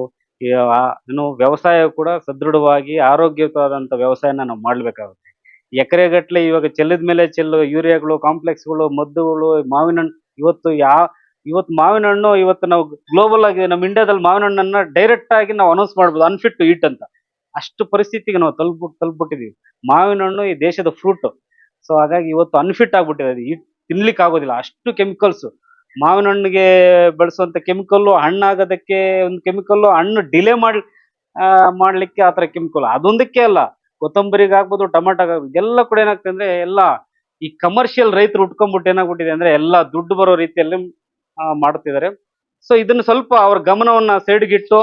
ಏನು ವ್ಯವಸಾಯ ಕೂಡ ಸದೃಢವಾಗಿ ಆರೋಗ್ಯಯುತವಾದಂತ ವ್ಯವಸಾಯನ ನಾವು ಮಾಡ್ಬೇಕಾಗುತ್ತೆ. ಎಕರೆಗಟ್ಲೆ ಇವಾಗ ಚೆಲ್ಲದ ಮೇಲೆ ಚೆಲ್ಲು ಯೂರಿಯಾಗಳು ಕಾಂಪ್ಲೆಕ್ಸ್ಗಳು ಮದ್ದುಗಳು ಮಾವಿನ ಹಣ್ಣು ಇವತ್ತು ಯಾ ಇವತ್ತು ಮಾವಿನ ಹಣ್ಣು ಇವತ್ತು ನಾವು ಗ್ಲೋಬಲ್ ಆಗಿ ನಮ್ಮ ಇಂಡಿಯಾದಲ್ಲಿ ಮಾವಿನ ಹಣ್ಣನ್ನ ಡೈರೆಕ್ಟ್ ಆಗಿ ನಾವು ಅನೌನ್ಸ್ ಮಾಡ್ಬೋದು ಅನ್ಫಿಟ್ ಟು ಈಟ್ ಅಂತ. ಅಷ್ಟು ಪರಿಸ್ಥಿತಿಗೆ ನಾವು ತಲುಪ ತಲುಪಿಬಿಟ್ಟಿದೀವಿ. ಮಾವಿನ ಹಣ್ಣು ಈ ದೇಶದ ಫ್ರೂಟ್ ಸೊ ಹಾಗಾಗಿ ಇವತ್ತು ಅನ್ಫಿಟ್ ಆಗ್ಬಿಟ್ಟಿದೆ ಅದು. ತಿನ್ಲಿಕ್ಕೆ ಆಗೋದಿಲ್ಲ. ಅಷ್ಟು ಕೆಮಿಕಲ್ಸ್ ಮಾವಿನ ಹಣ್ಣಿಗೆ ಬಳಸುವಂತ ಕೆಮಿಕಲ್ಲು ಹಣ್ಣಾಗೋದಕ್ಕೆ ಒಂದು ಕೆಮಿಕಲ್ಲು ಹಣ್ಣು ಡಿಲೇ ಮಾಡ್ ಆ, ಮಾಡ್ಲಿಕ್ಕೆ ಆತರ ಕೆಮಿಕಲ್ ಅದೊಂದಕ್ಕೆ ಅಲ್ಲ. ಕೊತ್ತಂಬರಿಗೆ ಆಗ್ಬೋದು ಎಲ್ಲ ಕೂಡ ಏನಾಗ್ತದೆ ಅಂದ್ರೆ ಎಲ್ಲ ಈ ಕಮರ್ಷಿಯಲ್ ರೈತರು ಉಟ್ಕೊಂಡ್ಬಿಟ್ಟು ಏನಾಗ್ಬಿಟ್ಟಿದೆ ಅಂದ್ರೆ ಎಲ್ಲ ದುಡ್ಡು ಬರೋ ರೀತಿಯಲ್ಲಿ ಮಾಡ್ತಿದ್ದಾರೆ. ಸೊ ಇದನ್ನ ಸ್ವಲ್ಪ ಅವ್ರ ಗಮನವನ್ನ ಸೈಡ್ಗಿಟ್ಟು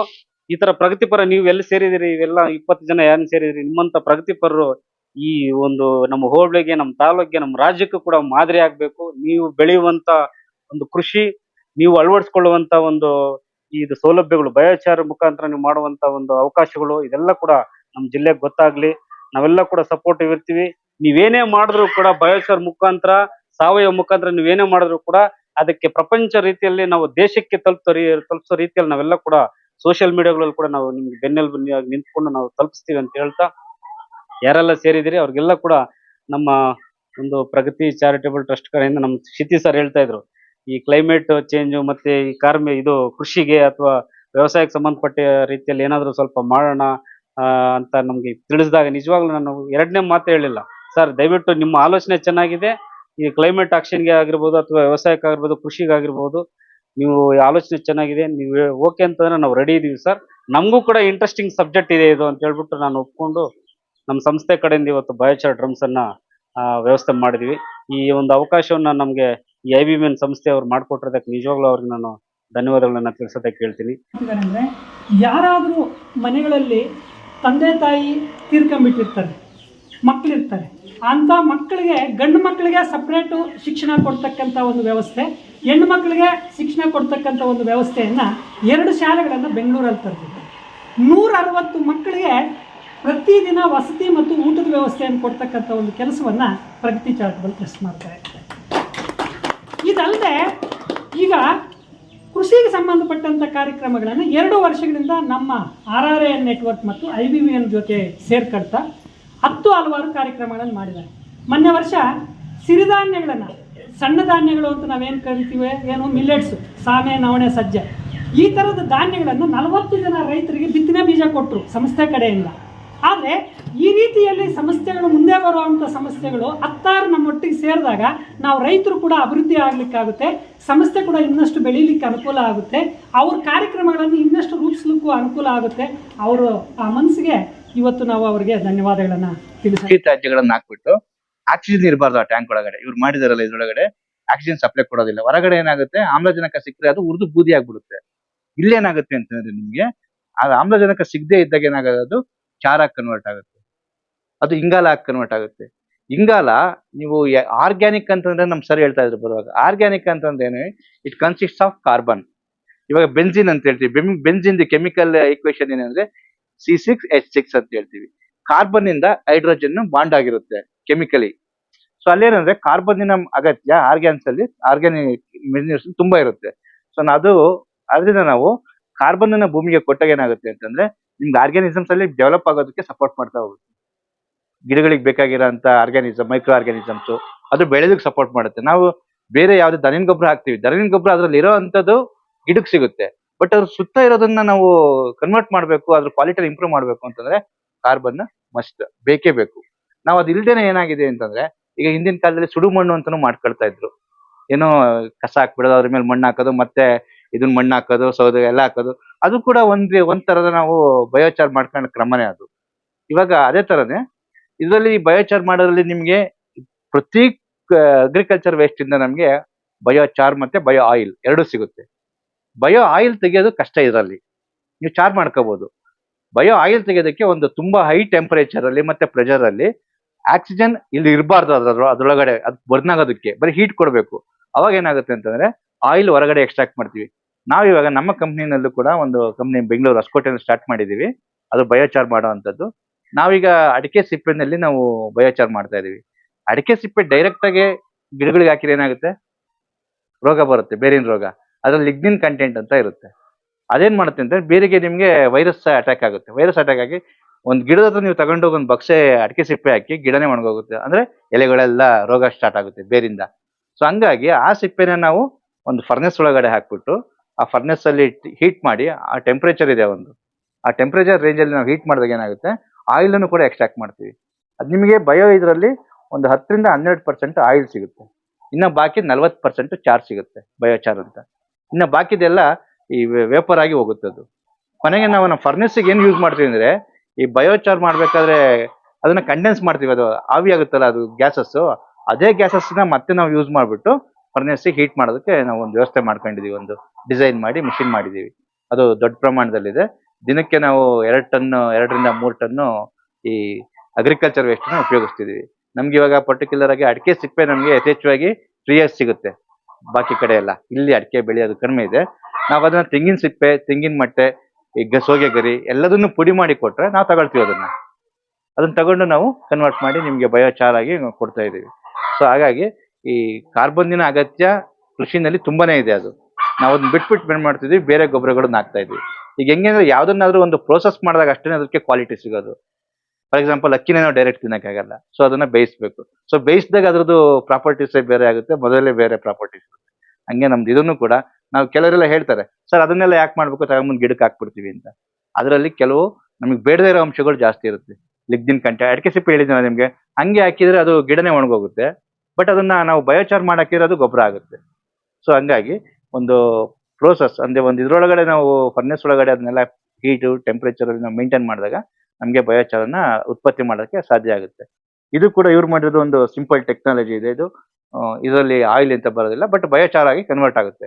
ಈ ತರ ಪ್ರಗತಿಪರ ನೀವು ಎಲ್ಲಿ ಸೇರಿದಿರಿ, ಇವೆಲ್ಲ ಇಪ್ಪತ್ತು ಜನ ಯಾರು ಸೇರಿದಿರಿ, ನಿಮ್ಮಂತ ಪ್ರಗತಿಪರರು ಈ ಒಂದು ನಮ್ಮ ಹೋಬಳಿಗೆ, ನಮ್ಮ ತಾಲೂಕಿಗೆ, ನಮ್ಮ ರಾಜ್ಯಕ್ಕೂ ಕೂಡ ಮಾದರಿ ಆಗ್ಬೇಕು. ನೀವು ಬೆಳೆಯುವಂತ ಒಂದು ಕೃಷಿ, ನೀವು ಅಳವಡಿಸ್ಕೊಳ್ಳುವಂತ ಒಂದು ಇದು ಸೌಲಭ್ಯಗಳು ಬಯೋಚಾರ ಮುಖಾಂತರ ನೀವು ಮಾಡುವಂತ ಒಂದು ಅವಕಾಶಗಳು, ಇದೆಲ್ಲ ಕೂಡ ನಮ್ಮ ಜಿಲ್ಲೆಗೆ ಗೊತ್ತಾಗ್ಲಿ. ನಾವೆಲ್ಲ ಕೂಡ ಸಪೋರ್ಟಿವ್ ಇರ್ತೀವಿ. ನೀವೇನೇ ಮಾಡಿದ್ರು ಕೂಡ ಬಯೋಸರ್ ಮುಖಾಂತರ, ಸಾವಯವ ಮುಖಾಂತರ ನೀವೇನೇ ಮಾಡಿದ್ರು ಕೂಡ ಅದಕ್ಕೆ ಪ್ರಪಂಚ ರೀತಿಯಲ್ಲಿ ನಾವು ದೇಶಕ್ಕೆ ತಲುಪಿಸೋ ರೀ, ತಲುಪಿಸೋ ರೀತಿಯಲ್ಲಿ ನಾವೆಲ್ಲ ಕೂಡ ಸೋಷಿಯಲ್ ಮೀಡಿಯಾಗಳಲ್ಲಿ ಕೂಡ ನಾವು ನಿಮ್ಗೆ ಬೆನ್ನೆಲುಬು ನಿಂತ್ಕೊಂಡು ನಾವು ತಲುಪಿಸ್ತೀವಿ ಅಂತ ಹೇಳ್ತಾ ಯಾರೆಲ್ಲ ಸೇರಿದಿರಿ ಅವ್ರಿಗೆಲ್ಲ ಕೂಡ ನಮ್ಮ ಒಂದು ಪ್ರಗತಿ ಚಾರಿಟೇಬಲ್ ಟ್ರಸ್ಟ್ ಕಡೆಯಿಂದ ನಮ್ಮ ಕ್ಷಿತಿ ಸರ್ ಹೇಳ್ತಾ ಇದ್ರು. ಈ ಕ್ಲೈಮೇಟ್ ಚೇಂಜ್ ಮತ್ತೆ ಈ ಕಾರ್ಮಿ, ಇದು ಕೃಷಿಗೆ ಅಥವಾ ವ್ಯವಸಾಯಕ್ಕೆ ಸಂಬಂಧಪಟ್ಟ ರೀತಿಯಲ್ಲಿ ಏನಾದರೂ ಸ್ವಲ್ಪ ಮಾಡೋಣ ಅಂತ ನಮ್ಗೆ ತಿಳಿಸಿದಾಗ ನಿಜವಾಗ್ಲೂ ನಾನು ಎರಡನೇ ಮಾತು ಹೇಳಿಲ್ಲ. ಸರ್, ದಯವಿಟ್ಟು ನಿಮ್ಮ ಆಲೋಚನೆ ಚೆನ್ನಾಗಿದೆ. ಈ ಕ್ಲೈಮೇಟ್ ಆಕ್ಷನ್ಗೆ ಆಗಿರ್ಬೋದು ಅಥವಾ ವ್ಯವಸಾಯಕ್ಕಾಗಿರ್ಬೋದು, ಕೃಷಿಗಾಗಿರ್ಬೋದು, ನೀವು ಆಲೋಚನೆ ಚೆನ್ನಾಗಿದೆ. ನೀವು ಓಕೆ ಅಂತಂದ್ರೆ ನಾವು ರೆಡಿ ಇದೀವಿ ಸರ್ ನಮಗೂ ಕೂಡ ಇಂಟ್ರೆಸ್ಟಿಂಗ್ ಸಬ್ಜೆಕ್ಟ್ ಇದೆ ಇದು ಅಂತ ಹೇಳ್ಬಿಟ್ಟು ನಾನು ಒಪ್ಕೊಂಡು ನಮ್ಮ ಸಂಸ್ಥೆ ಕಡೆಯಿಂದ ಇವತ್ತು ಬಯೋಚಾರ್ ಡ್ರಮ್ಸ್ ಅನ್ನ ವ್ಯವಸ್ಥೆ ಮಾಡಿದ್ವಿ. ಈ ಒಂದು ಅವಕಾಶವನ್ನ ನಮಗೆ ಈ ಐ ಬಿ ಎನ್ ಸಂಸ್ಥೆ ಅವ್ರು ಮಾಡಿಕೊಟ್ಟಿರೋದಕ್ಕೆ ನಿಜವಾಗ್ಲೂ ಅವ್ರಿಗೆ ನಾನು ಧನ್ಯವಾದಗಳನ್ನ ತಿಳಿಸೋದಕ್ಕೆ ಹೇಳ್ತೀನಿ.
ಯಾರಾದರೂ ಮನೆಗಳಲ್ಲಿ ತಂದೆ ತಾಯಿ ತೀರ್ಕೊಂಬಿಟ್ಟಿರ್ತಾರೆ ಮಕ್ಕಳಿರ್ತಾರೆ ಅಂಥ ಮಕ್ಕಳಿಗೆ, ಗಂಡು ಮಕ್ಕಳಿಗೆ ಸಪ್ರೇಟು ಶಿಕ್ಷಣ ಕೊಡ್ತಕ್ಕಂಥ ಒಂದು ವ್ಯವಸ್ಥೆ, ಹೆಣ್ಣು ಮಕ್ಕಳಿಗೆ ಶಿಕ್ಷಣ ಕೊಡ್ತಕ್ಕಂಥ ಒಂದು ವ್ಯವಸ್ಥೆಯನ್ನು ಎರಡು ಶಾಲೆಗಳನ್ನು ಬೆಂಗಳೂರಲ್ಲಿ ತರ್ತಿದ್ರು ನೂರ ಅರವತ್ತು ಮಕ್ಕಳಿಗೆ ಪ್ರತಿದಿನ ವಸತಿ ಮತ್ತು ಊಟದ ವ್ಯವಸ್ಥೆಯನ್ನು ಕೊಡ್ತಕ್ಕಂಥ ಒಂದು ಕೆಲಸವನ್ನು ಪ್ರಗತಿ ಚಾರಿಟಬಲ್ ಟ್ರಸ್ಟ್ ಮಾಡ್ತಾರೆ ಇದಲ್ಲದೆ ಈಗ ಕೃಷಿಗೆ ಸಂಬಂಧಪಟ್ಟಂಥ ಕಾರ್ಯಕ್ರಮಗಳನ್ನು ಎರಡು ವರ್ಷಗಳಿಂದ ನಮ್ಮ ಆರ್ ಆರ್ ಎನ್ ನೆಟ್ವರ್ಕ್ ಮತ್ತು ಐ ಬಿ ವಿ ಎನ್ ಜೊತೆ ಸೇರ್ಕೊಳ್ತಾ ಹತ್ತು ಹಲವಾರು ಕಾರ್ಯಕ್ರಮಗಳನ್ನು ಮಾಡಿದ್ದಾರೆ. ಮೊನ್ನೆ ವರ್ಷ ಸಿರಿಧಾನ್ಯಗಳನ್ನು ಸಣ್ಣ ಧಾನ್ಯಗಳು ಅಂತ ನಾವೇನು ಕರಿತೀವಿ, ಏನು ಮಿಲ್ಲೆಟ್ಸು ಸಾಮೆ ನವಣೆ, ಸಜ್ಜೆ. ಈ ಥರದ ಧಾನ್ಯಗಳನ್ನು ನಲವತ್ತು ಜನ ರೈತರಿಗೆ ಬಿತ್ತನೆ ಬೀಜ ಕೊಟ್ಟರು ಸಂಸ್ಥೆ ಕಡೆಯಿಂದ. ಆದರೆ ಈ ರೀತಿಯಲ್ಲಿ ಸಮಸ್ಯೆಗಳು ಮುಂದೆ ಬರುವಂಥ ಸಮಸ್ಯೆಗಳು ಹತ್ತಾರು ನಮ್ಮೊಟ್ಟಿಗೆ ಸೇರಿದಾಗ ನಾವು ರೈತರು ಕೂಡ ಅಭಿವೃದ್ಧಿ ಆಗಲಿಕ್ಕಾಗುತ್ತೆ ಸಂಸ್ಥೆ ಕೂಡ ಇನ್ನಷ್ಟು ಬೆಳೀಲಿಕ್ಕೆ ಅನುಕೂಲ ಆಗುತ್ತೆ, ಅವ್ರ ಕಾರ್ಯಕ್ರಮಗಳನ್ನು ಇನ್ನಷ್ಟು ರೂಪಿಸ್ಲಿಕ್ಕೂ ಅನುಕೂಲ ಆಗುತ್ತೆ. ಅವರು ಆ ಮನಸ್ಸಿಗೆ ಇವತ್ತು ನಾವು ಅವರಿಗೆ ಧನ್ಯವಾದಗಳನ್ನು ತಿಳಿಸ್ತೀವಿ
ತ್ಯಾಜ್ಯಗಳನ್ನ ಹಾಕ್ಬಿಟ್ಟು ಆಕ್ಸಿಜನ್ ಇರಬಾರ್ದು ಆ ಟ್ಯಾಂಕ್ ಒಳಗಡೆ. ಇವ್ರು ಮಾಡಿದಾರಲ್ಲ ಇದ್ರೊಳಗಡೆ ಆಕ್ಸಿಜನ್ ಸಪ್ಲೈ ಕೊಡೋದಿಲ್ಲ. ಹೊರಗಡೆ ಏನಾಗುತ್ತೆ, ಆಮ್ಲಜನಕ ಸಿಕ್ಕರೆ ಅದು ಉರಿದು ಬೂದಿ ಆಗ್ಬಿಡುತ್ತೆ. ಇಲ್ಲೇನಾಗುತ್ತೆ ಅಂತಂದ್ರೆ ನಿಮ್ಗೆ, ಆ ಆಮ್ಲಜನಕ ಸಿಗದೆ ಇದ್ದಾಗ ಏನಾಗೋದು ಚಾರ ಕನ್ವರ್ಟ್ ಆಗುತ್ತೆ. ಅದು ಇಂಗಾಲ ಆಗಿ ಕನ್ವರ್ಟ್ ಆಗುತ್ತೆ. ಇಂಗಾಲ ನೀವು ಆರ್ಗ್ಯಾನಿಕ್ ಅಂತಂದ್ರೆ ನಮ್ ಸರ್ ಹೇಳ್ತಾ ಇದ್ರು ಬರುವಾಗ. ಆರ್ಗ್ಯಾನಿಕ್ ಅಂತಂದ್ರೆ ಇಟ್ ಕನ್ಸಿಸ್ಟ್ ಆಫ್ ಕಾರ್ಬನ್ ಇವಾಗ ಬೆಂಜಿನ್ ಅಂತ ಹೇಳ್ತೀವಿ. ಬೆಂಜಿನ್ ಕೆಮಿಕಲ್ ಈಕ್ವೇಶನ್ ಏನಂದ್ರೆ ಸಿ ಸಿಕ್ಸ್ ಎಚ್ ಸಿಕ್ಸ್ ಅಂತ ಹೇಳ್ತೀವಿ. ಕಾರ್ಬನ್ ಇಂದ ಹೈಡ್ರೋಜನ್ ಬಾಂಡ್ ಆಗಿರುತ್ತೆ ಕೆಮಿಕಲಿ ಸೊ ಅಲ್ಲೇನಂದ್ರೆ ಕಾರ್ಬನ್ನಿನ ಅಗತ್ಯ ಆರ್ಗ್ಯಾನ್ಸ್ ಅಲ್ಲಿ ಆರ್ಗ್ಯಾನಿಕ್ ಮಿನರಲ್ಸ್ ತುಂಬಾ ಇರುತ್ತೆ. ಸೊ ಅದು ಅದರಿಂದ ನಾವು ಕಾರ್ಬನ್ ಅನ್ನ ಭೂಮಿಗೆ ಕೊಟ್ಟಾಗ ಏನಾಗುತ್ತೆ ಅಂತಂದ್ರೆ ನಿಮ್ಗೆ ಆರ್ಗ್ಯಾನಿಸಮ್ಸ್ ಅಲ್ಲಿ ಡೆವಲಪ್ ಆಗೋದಕ್ಕೆ ಸಪೋರ್ಟ್ ಮಾಡ್ತಾ ಹೋಗುತ್ತೆ. ಗಿಡಗಳಿಗೆ ಬೇಕಾಗಿರೋಂಥ ಆರ್ಗ್ಯಾನಿಸಮ್ ಮೈಕ್ರೋ ಆರ್ಗ್ಯಾನಿಸಮ್ಸ್ ಅದು ಬೆಳೆದಕ್ಕೆ ಸಪೋರ್ಟ್ ಮಾಡುತ್ತೆ. ನಾವು ಬೇರೆ ಯಾವ್ದು ದನಿನ ಗೊಬ್ಬರ ಹಾಕ್ತಿವಿ. ದನಿನ ಗೊಬ್ಬರ ಅದ್ರಲ್ಲಿ ಇರೋ ಅಂಥದ್ದು ಗಿಡಕ್ಕೆ ಸಿಗುತ್ತೆ. ಬಟ್ ಅದ್ರ ಸುತ್ತ ಇರೋದನ್ನ ನಾವು ಕನ್ವರ್ಟ್ ಮಾಡಬೇಕು, ಅದ್ರ ಕ್ವಾಲಿಟಿ ಇಂಪ್ರೂವ್ ಮಾಡಬೇಕು ಅಂತಂದ್ರೆ ಕಾರ್ಬನ್ ಮಸ್ಟ್ ಬೇಕೇ ಬೇಕು. ನಾವು ಅದು ಇಲ್ದೇನೆ ಏನಾಗಿದೆ ಅಂತಂದ್ರೆ ಈಗ ಹಿಂದಿನ ಕಾಲದಲ್ಲಿ ಸುಡು ಮಣ್ಣು ಅಂತಾನು ಮಾಡ್ಕೊಳ್ತಾ ಇದ್ರು. ಏನೋ ಕಸ ಹಾಕ್ಬಿಡೋದು, ಅದ್ರ ಮೇಲೆ ಮಣ್ಣು ಹಾಕೋದು, ಮತ್ತೆ ಇದನ್ನ ಮಣ್ಣು ಹಾಕೋದು, ಸೌದೆ ಎಲ್ಲ ಹಾಕೋದು, ಅದು ಕೂಡ ಒಂದ್ ಒಂದ್ ತರದ ನಾವು ಬಯೋಚಾರ್ ಮಾಡ್ಕೊಂಡ ಕ್ರಮನೇ ಅದು. ಇವಾಗ ಅದೇ ತರನೇ, ಇದರಲ್ಲಿ ಬಯೋಚಾರ್ ಮಾಡೋದ್ರಲ್ಲಿ ನಿಮ್ಗೆ ಪ್ರತಿ ಅಗ್ರಿಕಲ್ಚರ್ ವೇಸ್ಟ್ ಇಂದ ನಮ್ಗೆ ಬಯೋಚಾರ್ ಮತ್ತೆ ಬಯೋ ಆಯಿಲ್ ಎರಡು ಸಿಗುತ್ತೆ. ಬಯೋ ಆಯಿಲ್ ತೆಗೆಯೋದು ಕಷ್ಟ ಇದರಲ್ಲಿ. ನೀವು ಚಾರ್ ಮಾಡ್ಕೋಬಹುದು ಬಯೋ ಆಯಿಲ್ ತೆಗೆಯೋದಕ್ಕೆ ಒಂದು ತುಂಬಾ ಹೈ ಟೆಂಪರೇಚರ್ ಅಲ್ಲಿ ಮತ್ತೆ ಪ್ರೆಷರ್ ಅಲ್ಲಿ ಆಕ್ಸಿಜನ್ ಇಲ್ಲಿ ಇರಬಾರ್ದು ಅದ್ರ ಅದ್ರೊಳಗಡೆ, ಅದು ಬರ್ನ್ ಆಗೋದಕ್ಕೆ, ಬರೀ ಹೀಟ್ ಕೊಡಬೇಕು. ಅವಾಗ ಏನಾಗುತ್ತೆ ಅಂತಂದ್ರೆ ಆಯಿಲ್ ಹೊರಗಡೆ ಎಕ್ಸ್ಟ್ರಾಕ್ಟ್ ಮಾಡ್ತೀವಿ. ನಾವು ಇವಾಗ ನಮ್ಮ ಕಂಪ್ನಿನಲ್ಲೂ ಕೂಡ ಒಂದು ಕಂಪ್ನಿ ಬೆಂಗಳೂರು, ಹೊಸಕೋಟೆಯಲ್ಲಿ ಸ್ಟಾರ್ಟ್ ಮಾಡಿದ್ದೀವಿ. ಅದು ಬಯೋಚಾರ್ ಮಾಡುವಂಥದ್ದು. ನಾವೀಗ ಅಡಿಕೆ ಸಿಪ್ಪೆನಲ್ಲಿ ನಾವು ಬಯೋಚಾರ್ ಮಾಡ್ತಾ ಇದೀವಿ ಅಡಿಕೆ ಸಿಪ್ಪೆ ಡೈರೆಕ್ಟ್ ಆಗಿ ಗಿಡಗಳಿಗೆ ಹಾಕಿದ್ರೆ ಏನಾಗುತ್ತೆ? ರೋಗ ಬರುತ್ತೆ, ಬೇರಿನ ರೋಗ. ಅದ್ರಲ್ಲಿ ಲಿಗ್ನಿನ್ ಕಂಟೆಂಟ್ ಅಂತ ಇರುತ್ತೆ. ಅದೇನ್ ಮಾಡುತ್ತೆ ಅಂತ ಬೇರೆಗೆ ನಿಮಗೆ ವೈರಸ್ ಅಟ್ಯಾಕ್ ಆಗುತ್ತೆ. ವೈರಸ್ ಅಟ್ಯಾಕ್ ಆಗಿ ಒಂದು ಗಿಡದ ಹತ್ರ ನೀವು ತಗೊಂಡೋಗಿ ಒಂದು ಬಕ್ಸೆ ಅಡಿಕೆ ಸಿಪ್ಪೆ ಹಾಕಿ ಗಿಡನೇ ಒಣಗೋಗುತ್ತೆ. ಅಂದ್ರೆ ಎಲೆಗಳೆಲ್ಲ ರೋಗ ಸ್ಟಾರ್ಟ್ ಆಗುತ್ತೆ ಬೇರಿಂದ. ಸೊ ಹಂಗಾಗಿ ಆ ಸಿಪ್ಪೆನ ನಾವು ಒಂದು ಫರ್ನೆಸ್ ಒಳಗಡೆ ಹಾಕ್ಬಿಟ್ಟು ಆ ಫರ್ನೆಸ್ ಅಲ್ಲಿ ಹೀಟ್ ಮಾಡಿ, ಆ ಟೆಂಪರೇಚರ್ ಇದೆ ಒಂದು. ಆ ಟೆಂಪರೇಚರ್ ರೇಂಜ್ ಅಲ್ಲಿ ನಾವು ಹೀಟ್ ಮಾಡಿದಾಗ ಏನಾಗುತ್ತೆ? ಆಯಿಲ್ ಅನ್ನು ಕೂಡ ಎಕ್ಸ್ಟ್ರಾಕ್ಟ್ ಮಾಡ್ತೀವಿ. ಅದು ನಿಮಗೆ ಬಯೋ ಇದರಲ್ಲಿ ಒಂದು ಹತ್ತರಿಂದ ಹನ್ನೆರಡು ಪರ್ಸೆಂಟ್ ಆಯಿಲ್ ಸಿಗುತ್ತೆ. ಇನ್ನು ಬಾಕಿ ನಲ್ವತ್ತು ಪರ್ಸೆಂಟ್ ಚಾರ್ ಸಿಗುತ್ತೆ ಬಯೋಚಾರ್ ಅಂತ. ಇನ್ನು ಬಾಕಿದೆಲ್ಲ ಈ ವೇಪರ್ ಆಗಿ ಹೋಗುತ್ತೆ ಅದು. ಕೊನೆಗೆ ನಾವು ನಮ್ಮ ಫರ್ನೆಸ್ಗೆ ಏನು ಯೂಸ್ ಮಾಡ್ತೀವಿ ಅಂದ್ರೆ, ಈ ಬಯೋಚಾರ್ ಮಾಡಬೇಕಾದ್ರೆ ಅದನ್ನ ಕಂಡೆನ್ಸ್ ಮಾಡ್ತೀವಿ. ಅದು ಆವಿ ಆಗುತ್ತಲ್ಲ ಅದು ಗ್ಯಾಸಸ್ ಅದೇ ಗ್ಯಾಸಸ್ನ ಮತ್ತೆ ನಾವು ಯೂಸ್ ಮಾಡ್ಬಿಟ್ಟು ಫರ್ನೆಸ್ ಹೀಟ್ ಮಾಡೋದಕ್ಕೆ ನಾವು ಒಂದು ವ್ಯವಸ್ಥೆ ಮಾಡ್ಕೊಂಡಿದೀವಿ, ಒಂದು ಡಿಸೈನ್ ಮಾಡಿ ಮಿಷಿನ್ ಮಾಡಿದೀವಿ. ಅದು ದೊಡ್ಡ ಪ್ರಮಾಣದಲ್ಲಿದೆ. ದಿನಕ್ಕೆ ನಾವು ಎರಡು ಟನ್ ಎರಡರಿಂದ ಮೂರು ಟನ್ನು ಈ ಅಗ್ರಿಕಲ್ಚರ್ ವೇಸ್ಟ್ ಉಪಯೋಗಿಸ್ತಿದ್ದೀವಿ ನಮ್ಗೆ ಇವಾಗ ಪರ್ಟಿಕ್ಯುಲರ್ ಆಗಿ ಅಡಿಕೆ ಸಿಪ್ಪೆ ನಮಗೆ ಯಥೇಚ್ಛವಾಗಿ ಫ್ರೀಯಾಗಿ ಸಿಗುತ್ತೆ ಬಾಕಿ ಕಡೆ ಎಲ್ಲ. ಇಲ್ಲಿ ಅಡಿಕೆ ಬೆಳೆಯೋದು ಕಡಿಮೆ ಇದೆ. ನಾವು ಅದನ್ನ ತೆಂಗಿನ ಸಿಪ್ಪೆ, ತೆಂಗಿನ ಮಟ್ಟೆ, ಈ ಗಸೋಗೆ ಗರಿ ಎಲ್ಲದನ್ನು ಪುಡಿ ಮಾಡಿ ಕೊಟ್ರೆ ನಾವು ತಗೊಳ್ತೀವಿ ಅದನ್ನ. ಅದನ್ನ ತಗೊಂಡು ನಾವು ಕನ್ವರ್ಟ್ ಮಾಡಿ ನಿಮಗೆ ಬಯೋಚಾರ್ ಆಗಿ ಕೊಡ್ತಾ ಇದೀವಿ. ಸೊ ಹಾಗಾಗಿ ಈ ಕಾರ್ಬನ್ನಿನ ಅಗತ್ಯ ಕೃಷಿನಲ್ಲಿ ತುಂಬಾನೇ ಇದೆ ಅದು. ನಾವು ಅದನ್ನ ಬಿಟ್ಬಿಟ್ಟು ಏನ್ ಮಾಡ್ತಿದ್ವಿ, ಬೇರೆ ಗೊಬ್ಬರಗಳನ್ನ ಹಾಕ್ತಾ ಇದ್ವಿ. ಈಗ ಹೆಂಗೆ ಅಂದ್ರೆ ಯಾವ್ದನ್ನಾದ್ರೂ ಒಂದು ಪ್ರೋಸೆಸ್ ಮಾಡಿದಾಗ ಅಷ್ಟೇ ಅದಕ್ಕೆ ಕ್ವಾಲಿಟಿ ಸಿಗೋದು. ಫಾರ್ ಎಕ್ಸಾಂಪಲ್ ಅಕ್ಕಿನ ನಾವು ಡೈರೆಕ್ಟ್ ತಿನ್ನಕ್ಕಾಗಲ್ಲ. ಸೊ ಅದನ್ನ ಬೇಯಿಸ್ಬೇಕು. ಸೊ ಬೇಯಿಸಿದಾಗ ಅದ್ರದ್ದು ಪ್ರಾಪರ್ಟೀಸ್ ಬೇರೆ ಆಗುತ್ತೆ, ಮೊದಲೇ ಬೇರೆ ಪ್ರಾಪರ್ಟೀಸ್ ಹಂಗೆ ನಮ್ದು ಇದನ್ನು ಕೂಡ ನಾವು ಕೆಲವರೆಲ್ಲ ಹೇಳ್ತಾರೆ, ಸರ್, ಅದನ್ನೆಲ್ಲ ಯಾಕೆ ಮಾಡ್ಬೇಕು? ತಗೊಂಬಂದು ಗಿಡಕ್ಕೆ ಹಾಕ್ಬಿಡ್ತೀವಿ ಅಂತ. ಅದರಲ್ಲಿ ಕೆಲವು ನಮಗೆ ಬೇಡದೇ ಇರೋ ಅಂಶಗಳು ಜಾಸ್ತಿ ಇರುತ್ತೆ. ಲಿಗ್ದಿನ್ ಕಂಟೆ, ಅಡಿಕೆ ಸಿಪ್ಪೆ ಹೇಳಿದ್ನಲ್ಲ ನಿಮಗೆ? ಹಂಗೆ ಹಾಕಿದ್ರೆ ಅದು ಗಿಡನೇ ಒಣಗೋಗುತ್ತೆ. ಬಟ್ ಅದನ್ನ ನಾವು ಬಯೋಚಾರ್ ಮಾಡಾಕಿರೋದು ಗೊಬ್ಬರ ಆಗುತ್ತೆ. ಸೊ ಹಂಗಾಗಿ ಒಂದು ಪ್ರೋಸೆಸ್ ಅಂದ್ರೆ ಒಂದು ಇದ್ರೊಳಗಡೆ ನಾವು ಫರ್ನೆಸ್ ಒಳಗಡೆ ಅದನ್ನೆಲ್ಲ ಹೀಟು ಟೆಂಪರೇಚರ್ ನಾವು ಮೇಂಟೈನ್ ಮಾಡಿದಾಗ ನಮಗೆ ಬಯೋಚಾರನ್ನ ಉತ್ಪತ್ತಿ ಮಾಡೋಕ್ಕೆ ಸಾಧ್ಯ ಆಗುತ್ತೆ. ಇದು ಕೂಡ ಇವ್ರು ಮಾಡಿರೋದು ಒಂದು ಸಿಂಪಲ್ ಟೆಕ್ನಾಲಜಿ ಇದೆ. ಇದು ಇದರಲ್ಲಿ ಆಯಿಲ್ ಅಂತ ಬರೋದಿಲ್ಲ ಬಟ್ ಬಯೋಚಾರ್ ಆಗಿ ಕನ್ವರ್ಟ್ ಆಗುತ್ತೆ.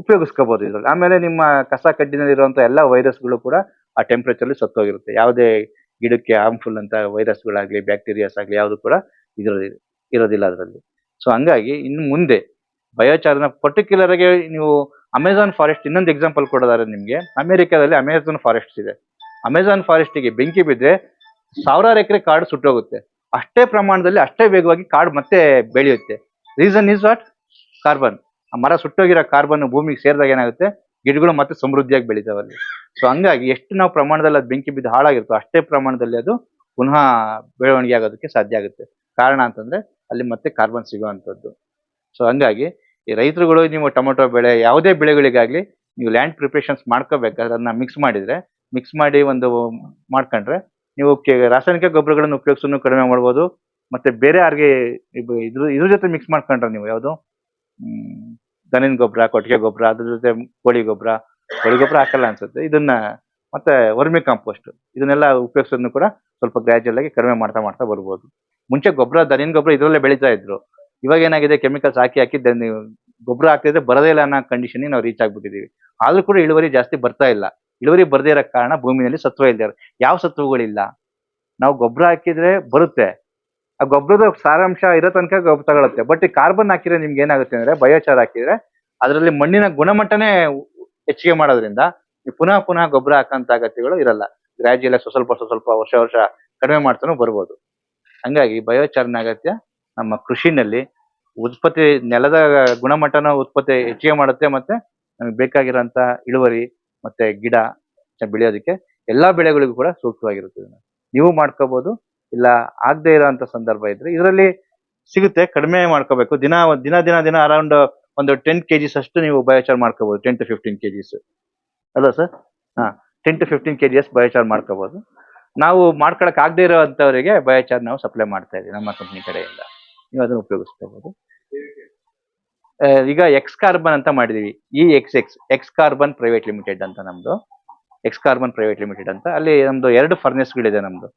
ಉಪಯೋಗಿಸ್ಕೋಬಹುದು ಇದರಲ್ಲಿ. ಆಮೇಲೆ ನಿಮ್ಮ ಕಸ ಕಡ್ಡಿನಲ್ಲಿ ಇರುವಂತ ಎಲ್ಲ ವೈರಸ್ಗಳು ಕೂಡ ಆ ಟೆಂಪರೇಚರ್ ಸತ್ತೋಗಿರುತ್ತೆ. ಯಾವುದೇ ಗಿಡಕ್ಕೆ ಹಾರ್ಮ್ಫುಲ್ ಅಂತ ವೈರಸ್ಗಳಾಗ್ಲಿ ಬ್ಯಾಕ್ಟೀರಿಯಾಸ್ ಆಗ್ಲಿ, ಯಾವುದು ಕೂಡ ಇದರಲ್ಲಿ ಇರೋದಿಲ್ಲ ಅದರಲ್ಲಿ. ಸೊ ಹಂಗಾಗಿ ಇನ್ನು ಮುಂದೆ ಬಯೋಚಾರ್ನ ಪರ್ಟಿಕ್ಯುಲರ್ ಆಗಿ ನೀವು ಅಮೆಝಾನ್ ಫಾರೆಸ್ಟ್ ಇನ್ನೊಂದು ಎಕ್ಸಾಂಪಲ್ ಕೊಡೋದಾದ್ರೆ ನಿಮ್ಗೆ. ಅಮೆರಿಕಾದಲ್ಲಿ ಅಮೆಝಾನ್ ಫಾರೆಸ್ಟ್ ಇದೆ. ಅಮೆಝಾನ್ ಫಾರೆಸ್ಟಿಗೆ ಬೆಂಕಿ ಬಿದ್ದರೆ ಸಾವಿರಾರು ಎಕರೆ ಕಾಡು ಸುಟ್ಟೋಗುತ್ತೆ. ಅಷ್ಟೇ ಪ್ರಮಾಣದಲ್ಲಿ ಅಷ್ಟೇ ವೇಗವಾಗಿ ಕಾಡು ಮತ್ತೆ ಬೆಳೆಯುತ್ತೆ. ರೀಸನ್ ಇಸ್ ವಾಟ್ ಕಾರ್ಬನ್ ಆ ಮರ ಸುಟ್ಟೋಗಿರೋ ಕಾರ್ಬನ್ ಭೂಮಿಗೆ ಸೇರಿದಾಗ ಏನಾಗುತ್ತೆ? ಗಿಡಗಳು ಮತ್ತೆ ಸಮೃದ್ಧಿಯಾಗಿ ಬೆಳೀತಾವಲ್ಲಿ ಸೊ ಹಂಗಾಗಿ ಎಷ್ಟು ನಾವು ಪ್ರಮಾಣದಲ್ಲಿ ಅದು ಬೆಂಕಿ ಬಿದ್ದು ಹಾಳಾಗಿರ್ತೋ ಅಷ್ಟೇ ಪ್ರಮಾಣದಲ್ಲಿ ಅದು ಪುನಃ ಬೆಳವಣಿಗೆ ಆಗೋದಕ್ಕೆ ಸಾಧ್ಯ ಆಗುತ್ತೆ. ಕಾರಣ ಅಂತಂದ್ರೆ ಅಲ್ಲಿ ಮತ್ತೆ ಕಾರ್ಬನ್ ಸಿಗುವಂಥದ್ದು. ಸೊ ಹಂಗಾಗಿ ಈ ರೈತರುಗಳು ನೀವು ಟೊಮೊಟೊ ಬೆಳೆ, ಯಾವುದೇ ಬೆಳೆಗಳಿಗಾಗ್ಲಿ ನೀವು ಲ್ಯಾಂಡ್ ಪ್ರಿಪ್ರೇಷನ್ಸ್ ಮಾಡ್ಕೋಬೇಕಾದ್ರೆ ಅದನ್ನ ಮಿಕ್ಸ್ ಮಾಡಿದ್ರೆ ಮಿಕ್ಸ್ ಮಾಡಿ ಒಂದು ಮಾಡ್ಕೊಂಡ್ರೆ ನೀವು ರಾಸಾಯನಿಕ ಗೊಬ್ಬರಗಳನ್ನು ಉಪಯೋಗಿಸೋನು ಕಡಿಮೆ ಮಾಡ್ಬೋದು. ಮತ್ತೆ ಬೇರೆ ಯಾರಿಗೆ ಇದ್ರ ಇದ್ರ ಜೊತೆ ಮಿಕ್ಸ್ ಮಾಡ್ಕೊಂಡ್ರೆ ನೀವು ಯಾವುದು? ದನಿನ ಗೊಬ್ಬರ, ಕೊಟ್ಟಿಗೆ ಗೊಬ್ಬರ, ಅದ್ರ ಜೊತೆ ಕೋಳಿ ಗೊಬ್ಬರ ಕೋಳಿ ಗೊಬ್ಬರ ಹಾಕಲ್ಲ ಅನ್ಸುತ್ತೆ. ಇದನ್ನ ಮತ್ತೆ ವರ್ಮಿ ಕಾಂಪೋಸ್ಟ್ ಇದನ್ನೆಲ್ಲ ಉಪಯೋಗಿಸೋದನ್ನು ಕೂಡ ಸ್ವಲ್ಪ ಗ್ರ್ಯಾಜುವಲ್ ಆಗಿ ಕಡಿಮೆ ಮಾಡ್ತಾ ಮಾಡ್ತಾ ಬರ್ಬೋದು. ಮುಂಚೆ ಗೊಬ್ಬರ, ದನಿನ ಗೊಬ್ಬರ ಇದರಲ್ಲೇ ಬೆಳೀತಾ ಇದ್ರು. ಇವಾಗ ಏನಾಗಿದೆ ಕೆಮಿಕಲ್ಸ್ ಹಾಕಿ ಹಾಕಿ ಗೊಬ್ಬರ ಹಾಕಿದ್ರೆ ಬರದೇ ಇಲ್ಲ ಅನ್ನೋ ಕಂಡೀಷನ್ ನಾವು ರೀಚ್ ಆಗ್ಬಿಟ್ಟಿದೀವಿ. ಆದ್ರೂ ಕೂಡ ಇಳುವರಿ ಜಾಸ್ತಿ ಬರ್ತಾ ಇಲ್ಲ. ಇಳುವರಿ ಬರದೇ ಇರೋ ಕಾರಣ ಭೂಮಿನಲ್ಲಿ ಸತ್ವ ಇಲ್ಲದೆ ಯಾವ ಸತ್ವಗಳಿಲ್ಲ. ನಾವು ಗೊಬ್ಬರ ಹಾಕಿದ್ರೆ ಬರುತ್ತೆ. ಆ ಗೊಬ್ಬರದ ಸಾರಾಂಶ ಇರೋ ತನಕ ತಗೊಳುತ್ತೆ. ಬಟ್ ಕಾರ್ಬನ್ ಹಾಕಿದ್ರೆ ನಿಮ್ಗೆ ಏನಾಗುತ್ತೆ ಅಂದ್ರೆ ಬಯೋಚಾರ್ ಹಾಕಿದ್ರೆ ಅದರಲ್ಲಿ ಮಣ್ಣಿನ ಗುಣಮಟ್ಟನೇ ಹೆಚ್ಚಿಗೆ ಮಾಡೋದ್ರಿಂದ ಪುನಃ ಪುನಃ ಗೊಬ್ಬರ ಹಾಕಂತ ಅಗತ್ಯಗಳು ಇರಲ್ಲ. ಗ್ರಾಜ್ಯಲ್ಲ ಸ್ವಲ್ಪ ಸ್ವಲ್ಪ ಸ್ವಲ್ಪ ವರ್ಷ ವರ್ಷ ಕಡಿಮೆ ಮಾಡ್ತಾನೂ ಬರ್ಬೋದು. ಹಂಗಾಗಿ ಬಯೋಚಾರ್ನ ಅಗತ್ಯ ನಮ್ಮ ಕೃಷಿನಲ್ಲಿ ಉತ್ಪತ್ತಿ ನೆಲದ ಗುಣಮಟ್ಟನ ಉತ್ಪತ್ತಿ ಹೆಚ್ಚಿಗೆ ಮಾಡುತ್ತೆ ಮತ್ತೆ ನಮಗೆ ಬೇಕಾಗಿರೋಂಥ ಇಳುವರಿ ಮತ್ತೆ ಗಿಡ ಬೆಳೆಯೋದಕ್ಕೆ ಎಲ್ಲಾ ಬೆಳೆಗಳಿಗೂ ಕೂಡ ಸೂಕ್ತವಾಗಿರುತ್ತೆ ನೀವು ಮಾಡ್ಕೋಬಹುದು ಇಲ್ಲ ಆಗದೆ ಇರೋಂಥ ಸಂದರ್ಭ ಇದ್ರೆ ಇದರಲ್ಲಿ ಸಿಗುತ್ತೆ, ಕಡಿಮೆ ಮಾಡ್ಕೋಬೇಕು. ದಿನ ದಿನ ದಿನ ದಿನ ಅರೌಂಡ್ ಒಂದು ಟೆನ್ ಕೆಜಿಸ್ ಅಷ್ಟು ನೀವು ಬಯೋಚಾರ್ ಮಾಡ್ಕೋಬಹುದು ಟೆನ್ ಟು ಫಿಫ್ಟೀನ್ ಕೆಜಿಸ್ ಅಲ್ವಾ ಸರ್? ಹಾ ten to fifteen KGs biochar ಮಾಡ್ಕೋಬಹುದು ನಾವು ಮಾಡ್ಕೊಳಕ್ ಆಗದೆ ಇರೋಂಥವರಿಗೆ ಬಯೋಚಾರ್ ನಾವು ಸಪ್ಲೈ ಮಾಡ್ತಾ ಇದೀವಿ ನಮ್ಮ ಕಂಪ್ನಿ ಕಡೆಯಿಂದ. ನೀವು ಅದನ್ನ ಉಪಯೋಗಿಸ್ಕೋಬಹುದು ಈಗ ಎಕ್ಸ್ ಕಾರ್ಬನ್ ಅಂತ ಮಾಡಿದೀವಿ. ಈ X X X carbon private limited ಅಂತ ನಮ್ದು. ಎಕ್ಸ್ ಕಾರ್ಬನ್ ಪ್ರೈವೇಟ್ ಲಿಮಿಟೆಡ್ ಅಂತ. ಅಲ್ಲಿ ನಮ್ದು ಎರಡು ಫರ್ನೆಸ್ಗಳಿದೆ ನಮ್ದು.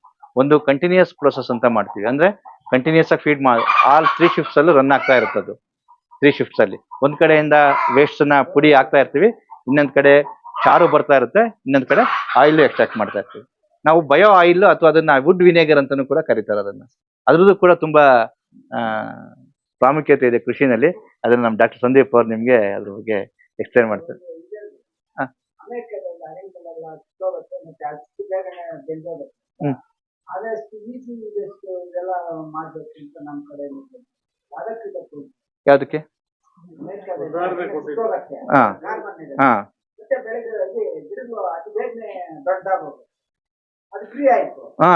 ಒಂದು ಕಂಟಿನ್ಯೂಸ್ ಪ್ರೋಸೆಸ್ ಅಂತ ಮಾಡ್ತೀವಿ. ಅಂದ್ರೆ ಕಂಟಿನ್ಯೂಸ್ ಆಗಿ ಫೀಡ್ ಮಾಡಿ ಆಲ್ ತ್ರೀ ಶಿಫ್ಟ್ಸ್ ಅಲ್ಲೂ ರನ್ ಆಗ್ತಾ ಇರ್ತದ್ದು ತ್ರೀ ಶಿಫ್ಟ್ಸ್ ಅಲ್ಲಿ. ಒಂದ್ ಕಡೆಯಿಂದ ವೇಸ್ಟ್ನ ಪುಡಿ ಹಾಕ್ತಾ ಇರ್ತೀವಿ. ಇನ್ನೊಂದ್ ಕಡೆ ಚಾರು ಬರ್ತಾ ಇರುತ್ತೆ. ಇನ್ನೊಂದ್ ಕಡೆ ಆಯಿಲ್ ಎಕ್ಸ್ಟ್ರಾಕ್ಟ್ ಮಾಡ್ತಾ ಇರ್ತೀವಿ. ನಾವು ಬಯೋ ಆಯಿಲ್ ಅಥವಾ ಅದನ್ನ ವುಡ್ ವಿನೇಗರ್ ಅಂತಾನು ಕೂಡ ಕರೀತಾರೆ ಅದನ್ನ. ಅದ್ರದ್ದು ಕೂಡ ತುಂಬಾ ಪ್ರಾಮುಖ್ಯತೆ ಇದೆ ಕೃಷಿನಲ್ಲಿ. ಅದನ್ನ ನಮ್ಮ ಡಾಕ್ಟರ್ ಸಂದೀಪ್ ಅವ್ರು ನಿಮ್ಗೆ ಅದ್ರ ಬಗ್ಗೆ ಎಕ್ಸ್ಪ್ಲೈನ್ ಮಾಡ್ತಾರೆ. ಯಾವ್ದಕ್ಕೆ? ಹಾ. ಹಾ.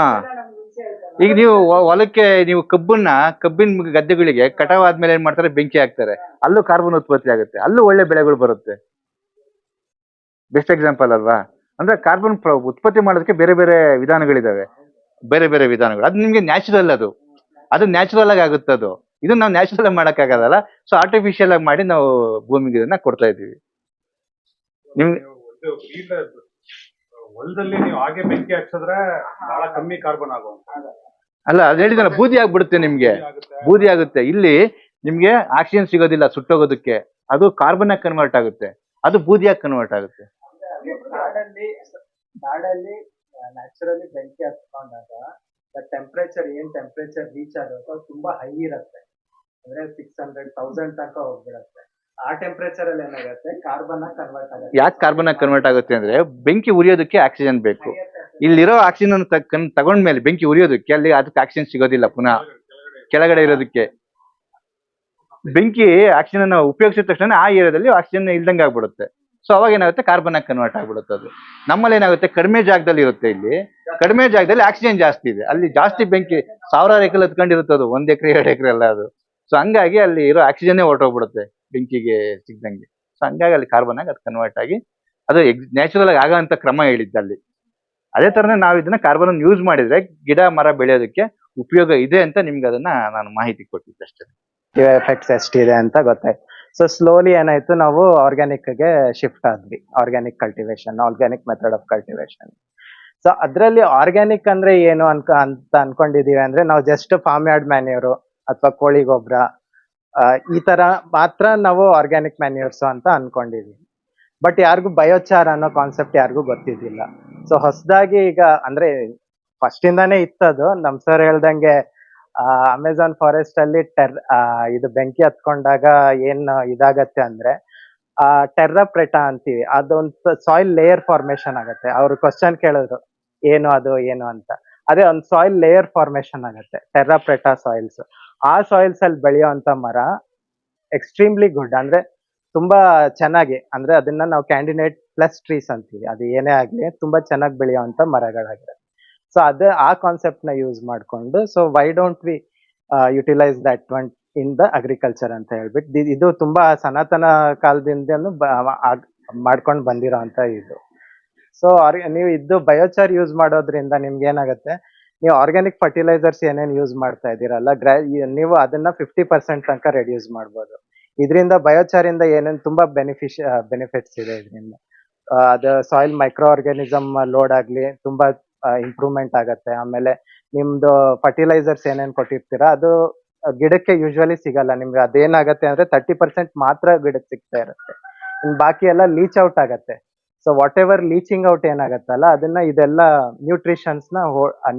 ಈಗ ನೀವು ಹೊಲಕ್ಕೆ ನೀವು ಕಬ್ಬನ್ನ ಕಬ್ಬಿನ ಗದ್ದೆಗಳಿಗೆ ಕಟಾವ್ ಆದ್ಮೇಲೆ ಏನ್ ಮಾಡ್ತಾರೆ? ಬೆಂಕಿ ಹಾಕ್ತಾರೆ. ಅಲ್ಲೂ ಕಾರ್ಬನ್ ಉತ್ಪತ್ತಿ ಆಗುತ್ತೆ. ಅಲ್ಲೂ ಒಳ್ಳೆ ಬೆಳೆಗಳು ಬರುತ್ತೆ. ಬೆಸ್ಟ್ ಎಕ್ಸಾಂಪಲ್ ಅಲ್ವಾ? ಅಂದ್ರೆ ಕಾರ್ಬನ್ ಉತ್ಪತ್ತಿ ಮಾಡೋದಕ್ಕೆ ಬೇರೆ ಬೇರೆ ವಿಧಾನಗಳಿದಾವೆ. ಬೇರೆ ಬೇರೆ ವಿಧಾನಗಳು. ಅದು ನಿಮ್ಗೆ ನ್ಯಾಚುರಲ್ ಅದು. ಅದು ನ್ಯಾಚುರಲ್ ಆಗಿ ಆಗುತ್ತೆ ಅದು. ಇದು ನಾವು ನ್ಯಾಚುರಲ್ ಆಗಿ ಮಾಡಕ್ ಆಗಲ್ಲ ಸೊ ಆರ್ಟಿಫಿಷಿಯಲ್ ಆಗಿ ಮಾಡಿ ನಾವು ಭೂಮಿಗೆ ಇದನ್ನ ಕೊಡ್ತಾ ಇದೀವಿ ನಿಮ್ಗೆ
ಹೊಲದಲ್ಲಿ ನೀವು ಹಾಗೆ ಬೆಂಕಿ ಹಚ್ಚಿದ್ರೆ ಬಹಳ ಕಮ್ಮಿ ಕಾರ್ಬನ್ ಆಗುವಂತ.
ಅಲ್ಲ ಅದ್ ಹೇಳಿದಲ್ಲ ಬೂದಿ ಆಗ್ಬಿಡುತ್ತೆ ನಿಮ್ಗೆ. ಬೂದಿ ಆಗುತ್ತೆ. ಇಲ್ಲಿ ನಿಮ್ಗೆ ಆಕ್ಸಿಜನ್ ಸಿಗೋದಿಲ್ಲ ಸುಟ್ಟೋಗೋದಕ್ಕೆ. ಅದು ಕಾರ್ಬನ್ ಆಗಿ ಕನ್ವರ್ಟ್ ಆಗುತ್ತೆ. ಅದು ಬೂದಿಯಾಗಿ ಕನ್ವರ್ಟ್ ಆಗುತ್ತೆ.
ಕಾಡಲ್ಲಿ ಕಾಡಲ್ಲಿ ನ್ಯಾಚುರಲಿ ಬೆಂಕಿ ಹತ್ಕೊಂಡಾಗ ಟೆಂಪರೇಚರ್ ಏನ್ ಟೆಂಪರೇಚರ್ ರೀಚ್ ಆಗುತ್ತೋ ತುಂಬಾ ಹೈ ಇರುತ್ತೆ. ಅಂದ್ರೆ ಸಿಕ್ಸ್ ಹಂಡ್ರೆಡ್ ತೌಸಂಡ್ ತನಕ ಹೋಗ್ಬಿಡತ್ತೆ. ಆ ಟೆಂಪರೇಚರ್ ಅಲ್ಲಿ ಏನಾಗುತ್ತೆ? ಕಾರ್ಬನ್ ಕನ್ವರ್ಟ್ ಆಗುತ್ತೆ.
ಯಾಕೆ ಕಾರ್ಬನ್ ಕನ್ವರ್ಟ್ ಆಗುತ್ತೆ ಅಂದ್ರೆ ಬೆಂಕಿ ಉರಿಯೋದಕ್ಕೆ ಆಕ್ಸಿಜನ್ ಬೇಕು. ಇಲ್ಲಿರೋ ಆಕ್ಸಿಜನ್ ತಗೊಂಡ್ಮೇಲೆ ಬೆಂಕಿ ಉರಿಯೋದಕ್ಕೆ ಅಲ್ಲಿ ಅದಕ್ಕೆ ಆಕ್ಸಿಜನ್ ಸಿಗೋದಿಲ್ಲ ಪುನಃ. ಕೆಳಗಡೆ ಇರೋದಕ್ಕೆ. ಬೆಂಕಿ ಆಕ್ಸಿಜನ್ ಉಪಯೋಗಿಸಿದ ತಕ್ಷಣ ಆ ಏರಿಯಾದಲ್ಲಿ ಆಕ್ಸಿಜನ್ ಇಲ್ದಂಗೆ ಆಗ್ಬಿಡುತ್ತೆ. ಸೊ ಅವಾಗ ಏನಾಗುತ್ತೆ? ಕಾರ್ಬನ್ ಆಗಿ ಕನ್ವರ್ಟ್ ಆಗ್ಬಿಡುತ್ತೆ ಅದು. ನಮ್ಮಲ್ಲಿ ಏನಾಗುತ್ತೆ? ಕಡಿಮೆ ಜಾಗದಲ್ಲಿ ಇರುತ್ತೆ ಇಲ್ಲಿ. ಕಡಿಮೆ ಜಾಗದಲ್ಲಿ ಆಕ್ಸಿಜನ್ ಜಾಸ್ತಿ ಇದೆ. ಅಲ್ಲಿ ಜಾಸ್ತಿ ಬೆಂಕಿ ಸಾವಿರಾರು ಎಕರೆ ಹತ್ಕೊಂಡಿರುತ್ತೆ ಅದು ಒಂದ್ ಎಕರೆ, ಎರಡು ಎಕರೆ ಎಲ್ಲ ಅದು. ಸೊ ಹಂಗಾಗಿ ಅಲ್ಲಿ ಇರೋ ಆಕ್ಸಿಜನ್ನೇ ಹೊರಟೋಗ್ಬಿಡುತ್ತೆ. ಬೆಂಕಿಗೆ ಸಿಗ್ದಂಗೆ. ಸೊ ಹಂಗಾಗಿ ಅಲ್ಲಿ ಕಾರ್ಬನ್ ಆಗಿ ಅದು ಕನ್ವರ್ಟ್ ಆಗಿ ಅದು ನ್ಯಾಚುರಲ್ ಆಗಿ ಆಗೋ ಕ್ರಮ ಹೇಳಿದ್ದು ಅಲ್ಲಿ. ಅದೇ ತರನೇ ನಾವು ಇದನ್ನ ಕಾರ್ಬನ್ ಯೂಸ್ ಮಾಡಿದ್ರೆ ಗಿಡ, ಮರ ಬೆಳೆಯೋದಕ್ಕೆ ಉಪಯೋಗ ಇದೆ ಅಂತ ನಿಮ್ಗೆ ಅದನ್ನ ನಾನು ಮಾಹಿತಿ ಕೊಟ್ಟಿದ್ದೆ ಅಷ್ಟೇ.
ಎಫೆಕ್ಟ್ಸ್ ಎಷ್ಟಿದೆ ಅಂತ ಗೊತ್ತಾಯ್ತು. ಸೊ ಸ್ಲೋಲಿ ಏನಾಯ್ತು, ನಾವು ಆರ್ಗ್ಯಾನಿಕ್ಗೆ ಶಿಫ್ಟ್ ಆದ್ವಿ. Organic cultivation organic method of cultivation so ಅದರಲ್ಲಿ ಆರ್ಗ್ಯಾನಿಕ್ ಅಂದ್ರೆ ಏನು ಅನ್ಕ, ಅಂತ ಅನ್ಕೊಂಡಿದೀವಿ ಅಂದ್ರೆ ನಾವು ಜಸ್ಟ್ ಫಾರ್ಮ್ ಯಾರ್ಡ್ ಮ್ಯಾನ್ಯೂರು ಅಥವಾ ಕೋಳಿ ಗೊಬ್ಬರ ಈ ತರ ಮಾತ್ರ ನಾವು ಆರ್ಗ್ಯಾನಿಕ್ ಮ್ಯಾನ್ಯೂರ್ಸ್ ಅಂತ ಅನ್ಕೊಂಡಿದೀವಿ. ಬಟ್ ಯಾರಿಗೂ ಬಯೋಚಾರ್ ಅನ್ನೋ ಕಾನ್ಸೆಪ್ಟ್ ಯಾರಿಗೂ ಗೊತ್ತಿದ್ದಿಲ್ಲ. ಸೊ ಹೊಸದಾಗಿ ಈಗ ಅಂದ್ರೆ ಫಸ್ಟ್ ಇಂದಾನೇ ಇತ್ತದು. ನಮ್ ಸರ್ ಹೇಳ್ದಂಗೆ ಅಮೆಝಾನ್ ಫಾರೆಸ್ಟ್ ಅಲ್ಲಿ ಟೆರ್ ಇದು ಬೆಂಕಿ ಹತ್ಕೊಂಡಾಗ ಏನ್ ಇದಾಗತ್ತೆ ಅಂದ್ರೆ, ಆ ಟೆರ್ರಪ್ರೆಟಾ ಅಂತೀವಿ. ಅದೊಂದ್ ಸಾಯಿಲ್ ಲೇಯರ್ ಫಾರ್ಮೇಶನ್ ಆಗತ್ತೆ. ಅವ್ರು ಕ್ವಶನ್ ಕೇಳಿದ್ರು, ಏನು ಅದು, ಏನು ಅಂತ. ಅದೇ ಒಂದು ಸಾಯಿಲ್ ಲೇಯರ್ ಫಾರ್ಮೇಶನ್ ಆಗತ್ತೆ. ಟೆರ್ರಾಪ್ರೆಟಾ ಸಾಯಿಲ್ಸ್ ಆ ಸಾಯಿಲ್ಸ್ ಅಲ್ಲಿ ಅಂತ ಮರ ಎಕ್ಸ್ಟ್ರೀಮ್ಲಿ ಗುಡ್ ಅಂದ್ರೆ ತುಂಬಾ ಚೆನ್ನಾಗಿ, ಅಂದ್ರೆ ಅದನ್ನ ನಾವು ಕ್ಯಾಂಡಿನೇಟ್ ಪ್ಲಸ್ ಟ್ರೀಸ್ ಅಂತೀವಿ. ಅದು ಏನೇ ಆಗ್ಲಿ ತುಂಬಾ ಚೆನ್ನಾಗಿ ಬೆಳೆಯುವಂತ ಮರಗಳಾಗಿರುತ್ತೆ. ಸೊ ಅದ ಆ ಕಾನ್ಸೆಪ್ಟ್ನ ಯೂಸ್ ಮಾಡ್ಕೊಂಡು so why don't we utilise that one in the agriculture ಅಂತ ಹೇಳ್ಬಿಟ್ಟು ಇದು ತುಂಬಾ ಸನಾತನ ಕಾಲದಿಂದಲೂ ಮಾಡ್ಕೊಂಡು ಬಂದಿರೋ ಅಂತ ಇದು ಸೊ ನೀವು ಇದು ಬಯೋಚಾರ್ ಯೂಸ್ ಮಾಡೋದ್ರಿಂದ ನಿಮ್ಗೆ ಏನಾಗುತ್ತೆ ನೀವು ಆರ್ಗ್ಯಾನಿಕ್ ಫರ್ಟಿಲೈಸರ್ಸ್ ಏನೇನು ಯೂಸ್ ಮಾಡ್ತಾ ಇದ್ದೀರಲ್ಲ ನೀವು ಅದನ್ನ ಫಿಫ್ಟಿ ಪರ್ಸೆಂಟ್ ತನಕ ರೆಡ್ಯೂಸ್ ಮಾಡ್ಬೋದು. ಇದರಿಂದ ಬಯೋಚಾರಿಂದ ಏನೇನು ತುಂಬಾ ಬೆನಿಫಿಷ ಬೆನಿಫಿಟ್ಸ್ ಇದೆ ಇದರಿಂದ. ಅದು ಸಾಯಿಲ್ ಮೈಕ್ರೋ ಆರ್ಗ್ಯಾನಿಸಮ್ ಲೋಡ್ ಆಗಲಿ, ತುಂಬಾ ಇಂಪ್ರೂವ್ಮೆಂಟ್ ಆಗತ್ತೆ. ಆಮೇಲೆ ನಿಮ್ದು ಫರ್ಟಿಲೈಸರ್ಸ್ ಏನೇನು ಕೊಟ್ಟಿರ್ತೀರಾ, ಅದು ಗಿಡಕ್ಕೆ ಯೂಶುವಲಿ ಸಿಗಲ್ಲ. ನಿಮ್ಗೆ ಅದೇನಾಗತ್ತೆ ಅಂದ್ರೆ ತರ್ಟಿ ಪರ್ಸೆಂಟ್ ಮಾತ್ರ ಗಿಡಕ್ಕೆ ಸಿಗ್ತಾ ಇರುತ್ತೆ. ಬಾಕಿ ಎಲ್ಲ ಲೀಚ್ ಔಟ್ ಆಗತ್ತೆ. So whatever leaching out ಏನಾಗತ್ತಲ್ಲ, ಅದನ್ನ ಇದೆಲ್ಲ ನ್ಯೂಟ್ರಿಷನ್ಸ್ನ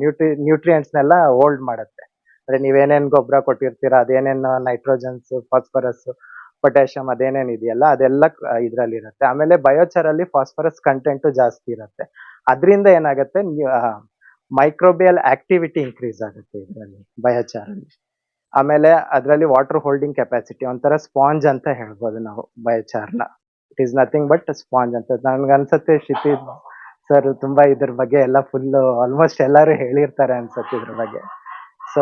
ನ್ಯೂಟ್ರಿ ನ್ಯೂಟ್ರಿಯೆಂಟ್ಸ್ನೆಲ್ಲ ಹೋಲ್ಡ್ ಮಾಡುತ್ತೆ. ಅಂದ್ರೆ ನೀವೇನೇನ್ ಗೊಬ್ಬರ ಕೊಟ್ಟಿರ್ತೀರಾ, ಅದೇನೇನು ನೈಟ್ರೋಜನ್ಸ್ ಫಾಸ್ಫರಸ್ ಪೊಟ್ಯಾಷಿಯಂ ಅದೇನೇನ್ ಇದೆಯಲ್ಲ, ಅದೆಲ್ಲ ಇದರಲ್ಲಿ ಇರುತ್ತೆ ಆಮೇಲೆ ಬಯೋಚರ್ ಅಲ್ಲಿ ಫಾಸ್ಫರಸ್ ಕಂಟೆಂಟ್ ಜಾಸ್ತಿ ಇರುತ್ತೆ. ಅದರಿಂದ ಏನಾಗುತ್ತೆ ಮೈಕ್ರೋಬಿಯಲ್ ಆಕ್ಟಿವಿಟಿ ಇನ್ಕ್ರೀಸ್ ಆಗುತ್ತೆ ಇದರಲ್ಲಿ ಬಯೋಚಾರ್ ಅಲ್ಲಿ. ಆಮೇಲೆ ಅದರಲ್ಲಿ ವಾಟರ್ ಹೋಲ್ಡಿಂಗ್ ಕೆಪಾಸಿಟಿ ಒಂಥರ ಸ್ಪಾಂಜ್ ಅಂತ ಹೇಳ್ಬೋದು ನಾವು ಬಯೋಚಾರ್ನ it is nothing but sponge ಅಂತ. ನನ್ಗೆ ಅನ್ಸುತ್ತೆ ಶಿತಿ ಸರ್ ತುಂಬಾ ಇದ್ರ ಬಗ್ಗೆ ಎಲ್ಲ ಫುಲ್ ಆಲ್ಮೋಸ್ಟ್ ಎಲ್ಲರೂ ಹೇಳಿರ್ತಾರೆ ಅನ್ಸುತ್ತೆ ಇದ್ರ ಬಗ್ಗೆ. ಸೊ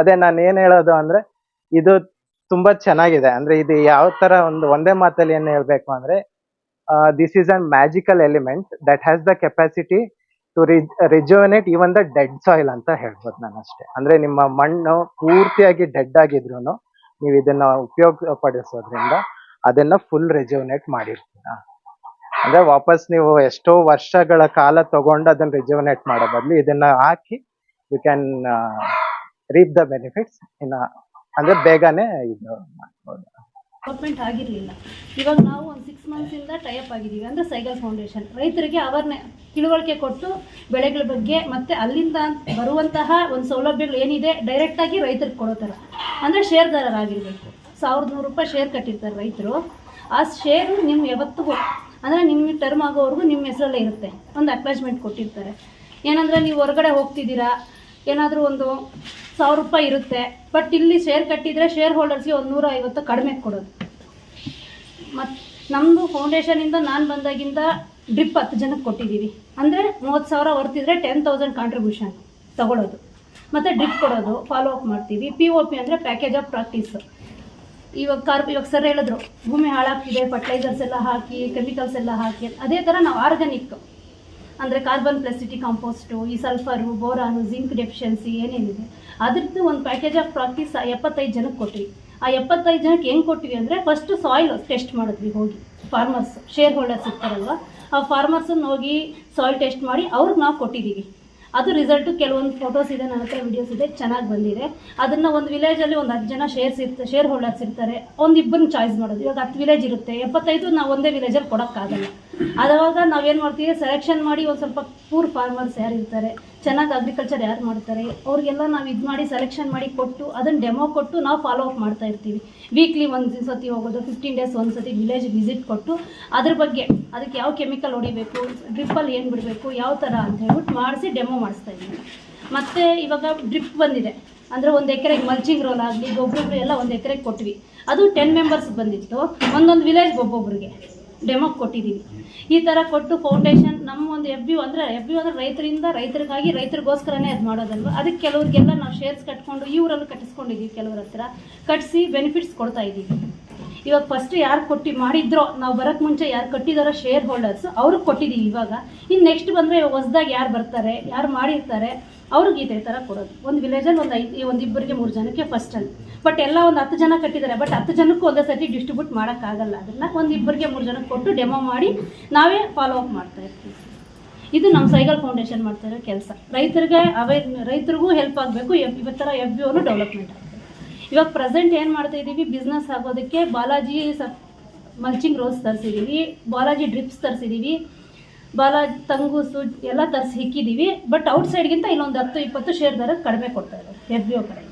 ಅದೇ ನಾನು ಏನ್ ಹೇಳೋದು ಅಂದ್ರೆ, ಇದು ತುಂಬಾ ಚೆನ್ನಾಗಿದೆ. ಅಂದ್ರೆ ಇದು ಯಾವ ತರ ಒಂದು ಒಂದೇ ಮಾತಲ್ಲಿ ಏನ್ ಹೇಳ್ಬೇಕು ಅಂದ್ರೆ this is an magical element that has the capacity to resonate even the dead soil ಅಂತ ಹೇಳ್ಬೋದು ನಾನು ಅಷ್ಟೇ. ಅಂದ್ರೆ ನಿಮ್ಮ ಮಣ್ಣು ಪೂರ್ತಿಯಾಗಿ ಡೆಡ್ ಆಗಿದ್ರು ನೀವು ಇದನ್ನ ಉಪಯೋಗ ಪಡಿಸೋದ್ರಿಂದ ಅದನ್ನ ಫುಲ್ ರೆಜೋನೇಟ್ ಮಾಡಿರ್ತೀರ? ಅಂದ್ರೆ ವಾಪಸ್ ನೀವು ಎಷ್ಟೋ ವರ್ಷಗಳ ಕಾಲ ತಗೊಂಡು ಅದನ್ನ ರೆಜೋನೇಟ್ ಮಾಡೋ ಬದಲು ಇದನ್ನ ಹಾಕಿ you can reap the benefits ಇನ್ನ, ಅಂದ್ರೆ ಬೇಗನೆ ಇದು ಮಾಡ್ಬೋದು.
ಡೆವಲಪ್ಮೆಂಟ್ ಆಗಿರಲಿಲ್ಲ. ಇವಾಗ ನಾವು ಒಂದು ಸಿಕ್ಸ್ ಇಂದ ಟೈಅಪ್ ಆಗಿದ್ದೀವಿ. ಅಂದ್ರೆ ಸೈಕಲ್ ಫೌಂಡೇಶನ್ ರೈತರಿಗೆ ಅವರ್ನೆ ತಿಳುವಳಿಕೆ ಕೊಟ್ಟು ಬೆಳೆಗಳ ಬಗ್ಗೆ ಮತ್ತೆ ಅಲ್ಲಿಂದ ಬರುವಂತಹ ಒಂದು ಸೌಲಭ್ಯಗಳು ಏನಿದೆ ಡೈರೆಕ್ಟ್ ಆಗಿ ರೈತರಿಗೆ ಕೊಡೋ ಥರ. ಅಂದರೆ ಶೇರ್ದಾರರಾಗಿರಬೇಕು ಸಾವಿರದ ನೂರು ರೂಪಾಯಿ ಶೇರ್ ಕಟ್ಟಿರ್ತಾರೆ ರೈತರು. ಆ ಶೇರು ನಿಮ್ಮ ಯಾವತ್ತಿಗೂ ಅಂದರೆ ನಿಮ್ಮ ಟರ್ಮ್ ಆಗೋವರೆಗೂ ನಿಮ್ಮ ಹೆಸರಲ್ಲೇ ಇರುತ್ತೆ. ಒಂದು ಅಟ್ಯಾಚ್ಮೆಂಟ್ ಕೊಟ್ಟಿರ್ತಾರೆ. ಏನಂದರೆ ನೀವು ಹೊರಗಡೆ ಹೋಗ್ತಿದ್ದೀರಾ, ಏನಾದರೂ ಒಂದು ಸಾವಿರ ರೂಪಾಯಿ ಇರುತ್ತೆ ಬಟ್ ಇಲ್ಲಿ ಶೇರ್ ಕಟ್ಟಿದರೆ ಶೇರ್ ಹೋಲ್ಡರ್ಸ್ಗೆ ಒಂದು ನೂರ ಐವತ್ತು ಕಡಿಮೆ ಕೊಡೋದು. ಮತ್ತು ನಮ್ಮದು ಫೌಂಡೇಶನಿಂದ ನಾನು ಬಂದಾಗಿಂದ ಡ್ರಿಪ್ ಹತ್ತು ಜನಕ್ಕೆ ಕೊಟ್ಟಿದ್ದೀವಿ. ಅಂದರೆ ಮೂವತ್ತು ಸಾವಿರ ಹೊರ್ತಿದ್ರೆ ಟೆನ್ ತೌಸಂಡ್ ಕಾಂಟ್ರಿಬ್ಯೂಷನ್ ತಗೊಳ್ಳೋದು ಮತ್ತು ಡ್ರಿಪ್ ಕೊಡೋದು ಫಾಲೋ ಅಪ್ ಮಾಡ್ತೀವಿ. ಪಿ ಓ ಪಿ ಅಂದರೆ ಪ್ಯಾಕೇಜ್ ಆಫ್ ಪ್ರಾಕ್ಟೀಸ್ ಇವಾಗ ಕಾರ್ಪ್ ಇವಾಗ ಸರ್ ಹೇಳಿದ್ರು, ಭೂಮಿ ಹಾಳಾಗ್ತಿದೆ ಫರ್ಟಿಲೈಸರ್ಸ್ ಎಲ್ಲ ಹಾಕಿ ಕೆಮಿಕಲ್ಸ್ ಎಲ್ಲ ಹಾಕಿ ಅದೇ ಥರ ನಾವು ಆರ್ಗ್ಯಾನಿಕ್ ಅಂದರೆ ಕಾರ್ಬನ್ ಪ್ಲಸಿಟಿ ಕಾಂಪೋಸ್ಟು ಈ ಸಲ್ಫರು ಬೋರಾನು ಜಿಂಕ್ ಡೆಫಿಷಿಯನ್ಸಿ ಏನೇನಿದೆ. ಅದ್ರದ್ದು ಒಂದು ಪ್ಯಾಕೇಜ್ ಆಫ್ ಪ್ರಾಕ್ಟೀಸ್ ಎಪ್ಪತ್ತೈದು ಜನಕ್ಕೆ ಕೊಟ್ವಿ. ಆ ಎಪ್ಪತ್ತೈದು ಜನಕ್ಕೆ ಹೆಂಗೆ ಕೊಟ್ವಿ ಅಂದರೆ ಫಸ್ಟ್ ಸಾಯಿಲ್ ಟೆಸ್ಟ್ ಮಾಡಿದ್ವಿ ಹೋಗಿ. ಫಾರ್ಮರ್ಸ್ ಶೇರ್ ಹೋಲ್ಡರ್ಸ್ ಇರ್ತಾರಲ್ವ, ಆ ಫಾರ್ಮರ್ಸನ್ನು ಹೋಗಿ ಸಾಯಿಲ್ ಟೆಸ್ಟ್ ಮಾಡಿ ಅವ್ರಿಗೆ ನಾವು ಕೊಟ್ಟಿದ್ದೀವಿ ಅದು ರಿಸಲ್ಟು ಕೆಲವೊಂದು ಫೋಟೋಸ್ ಇದೆ, ನನ್ನ ಹತ್ರ ವಿಡಿಯೋಸ್ ಇದೆ, ಚೆನ್ನಾಗಿ ಬಂದಿದೆ. ಅದನ್ನು ಒಂದು ವಿಲೇಜಲ್ಲಿ ಒಂದು ಹತ್ತು ಜನ ಶೇರ್ಸ್ ಇರ್ತಾರೆ ಶೇರ್ ಹೋಲ್ಡರ್ಸ್ ಇರ್ತಾರೆ. ಒಂದು ಇಬ್ಬರನ್ನ ಚಾಯ್ಸ್ ಮಾಡೋದು. ಇವಾಗ ಹತ್ತು ವಿಲೇಜ್ ಇರುತ್ತೆ. ಎಪ್ಪತ್ತೈದು ನಾವು ಒಂದೇ ವಿಲೇಜಲ್ಲಿ ಕೊಡೋಕ್ಕಾಗಲ್ಲ. ಅದಾವಾಗ ನಾವೇನು ಮಾಡ್ತೀವಿ? ಸೆಲೆಕ್ಷನ್ ಮಾಡಿ ಒಂದು ಸ್ವಲ್ಪ ಪೂರ್ ಫಾರ್ಮರ್ಸ್ ಯಾರು ಇರ್ತಾರೆ ಚೆನ್ನಾಗಿ ಅಗ್ರಿಕಲ್ಚರ್ ಯಾರು ಮಾಡ್ತಾರೆ? ಅವ್ರಿಗೆಲ್ಲ ನಾವು ಇದು ಮಾಡಿ ಸೆಲೆಕ್ಷನ್ ಮಾಡಿ ಕೊಟ್ಟು ಅದನ್ನು ಡೆಮೋ ಕೊಟ್ಟು ನಾವು ಫಾಲೋ ಅಪ್ ಮಾಡ್ತಾ ಇರ್ತೀವಿ. ವೀಕ್ಲಿ ಒಂದು ಸತಿ ಹೋಗೋದು ಫಿಫ್ಟೀನ್ ಡೇಸ್ ಒಂದು ಸತಿ ವಿಲೇಜ್ ವಿಸಿಟ್ ಕೊಟ್ಟು ಅದ್ರ ಬಗ್ಗೆ ಅದಕ್ಕೆ ಯಾವ ಕೆಮಿಕಲ್ ಹೊಡಿಬೇಕು ಡ್ರಿಪ್ಪಲ್ಲಿ ಏನು ಬಿಡಬೇಕು, ಯಾವ ಥರ ಅಂತ ಹೇಳ್ಬಿಟ್ಟು ಮಾಡಿಸಿ ಡೆಮೋ ಮಾಡಿಸ್ತಾ ಇದ್ದೀವಿ. ಮತ್ತು ಇವಾಗ ಡ್ರಿಪ್ ಬಂದಿದೆ. ಅಂದರೆ ಒಂದು ಎಕರೆಗೆ ಮಲ್ಚಿಂಗ್ ರೋಲ್ ಆಗಲಿ ಗೊಬ್ಬರ ಎಲ್ಲ ಒಂದು ಎಕರೆಗೆ ಕೊಟ್ವಿ. ಅದು ಟೆನ್ ಮೆಂಬರ್ಸ್ ಬಂದಿತ್ತು. ಒಂದೊಂದು ವಿಲೇಜ್ಗೆ ಒಬ್ಬೊಬ್ರಿಗೆ. ಡೆಮೋಗೆ ಕೊಟ್ಟಿದ್ದೀವಿ ಈ ಥರ ಕೊಟ್ಟು ಫೌಂಡೇಶನ್ ನಮ್ಮ ಒಂದು ಎಫ್ ಬಿ ಅಂದರೆ ಎಫ್ ಬಿ ಅಂದರೆ ರೈತರಿಂದ ರೈತರಿಗಾಗಿ ರೈತರಿಗೋಸ್ಕರನೇ ಅದು ಮಾಡೋದಲ್ವ? ಅದಕ್ಕೆ ಕೆಲವ್ರಿಗೆಲ್ಲ ನಾವು ಶೇರ್ಸ್ ಕಟ್ಕೊಂಡು ಇವರಲ್ಲೂ ಕಟ್ಟಿಸ್ಕೊಂಡಿದ್ದೀವಿ ಕೆಲವ್ರ ಹತ್ರ. ಕಟ್ಟಿಸಿ ಬೆನಿಫಿಟ್ಸ್ ಕೊಡ್ತಾ ಇದ್ದೀವಿ ಇವಾಗ ಫಸ್ಟ್ ಯಾರು ಕೊಟ್ಟು, ಮಾಡಿದ್ರೋ, ನಾವು ಬರೋಕ್ಕೆ ಮುಂಚೆ ಯಾರು ಕಟ್ಟಿದಾರೋ ಶೇರ್ ಹೋಲ್ಡರ್ಸ್ ಅವ್ರಿಗೆ ಕೊಟ್ಟಿದ್ದೀವಿ ಇವಾಗ. ಇನ್ನು ನೆಕ್ಸ್ಟ್ ಬಂದರೆ ಹೊಸ್ದಾಗಿ ಯಾರು ಬರ್ತಾರೆ, ಯಾರು ಮಾಡಿರ್ತಾರೆ, ಅವ್ರಿಗೆ ಇದೇ ಥರ ಕೊಡೋದು. ಒಂದು ವಿಲೇಜಲ್ಲಿ ಒಂದು ಐದು ಒಂದು ಇಬ್ಬರಿಗೆ ಮೂರು ಜನಕ್ಕೆ ಫಸ್ಟ್ ಅಲ್ಲಿ. ಬಟ್ ಎಲ್ಲ ಒಂದು ಹತ್ತು ಜನ ಕಟ್ಟಿದ್ದಾರೆ ಬಟ್ ಹತ್ತು ಜನಕ್ಕೂ ಒಂದೇ ಸರ್ತಿ ಡಿಸ್ಟ್ರಿಬ್ಯೂಟ್ ಮಾಡೋಕ್ಕಾಗಲ್ಲ ಅದನ್ನು ಒಂದು ಇಬ್ಬರಿಗೆ ಮೂರು ಜನಕ್ಕೆ ಕೊಟ್ಟು ಡೆಮೋ ಮಾಡಿ ನಾವೇ ಫಾಲೋ ಅಪ್ ಮಾಡ್ತಾ ಇರ್ತೀವಿ. ಇದು ನಮ್ಮ ಸೈಗಲ್ ಫೌಂಡೇಶನ್ ಮಾಡ್ತಾ ಇರೋ ಕೆಲಸ. ರೈತರಿಗೆ, ಅವೇರ್, ರೈತರಿಗೂ ಹೆಲ್ಪ್ ಆಗಬೇಕು, ಈ ಥರ ಎಫ್ ಬಿ ಡೆವಲಪ್ಮೆಂಟ್ ಇವಾಗ ಪ್ರೆಸೆಂಟ್ ಏನು ಮಾಡ್ತಾ ಇದ್ದೀವಿ ಬಿಸ್ನೆಸ್ ಆಗೋದಕ್ಕೆ ಬಾಲಾಜಿ ಮಲ್ಚಿಂಗ್ ರೋಸ್ ತರಿಸಿದ್ದೀವಿ ಬಾಲಾಜಿ ಡ್ರಿಪ್ಸ್ ತರಿಸಿದ್ದೀವಿ ಬಾಲಾಜಿ ತಂಗೂಸು ಎಲ್ಲ ತರಿಸಿ ಹಿಕ್ಕಿದ್ದೀವಿ ಬಟ್ ಔಟ್ಸೈಡ್ಗಿಂತ ಇಲ್ಲೊಂದು ಹತ್ತು, ಇಪ್ಪತ್ತು ಶೇರ್ ದರ ಕಡಿಮೆ ಕೊಡ್ತಾ ಇದ್ದಾರೆ ಎಫ್ ಬಿ ಒ ಕಡೆ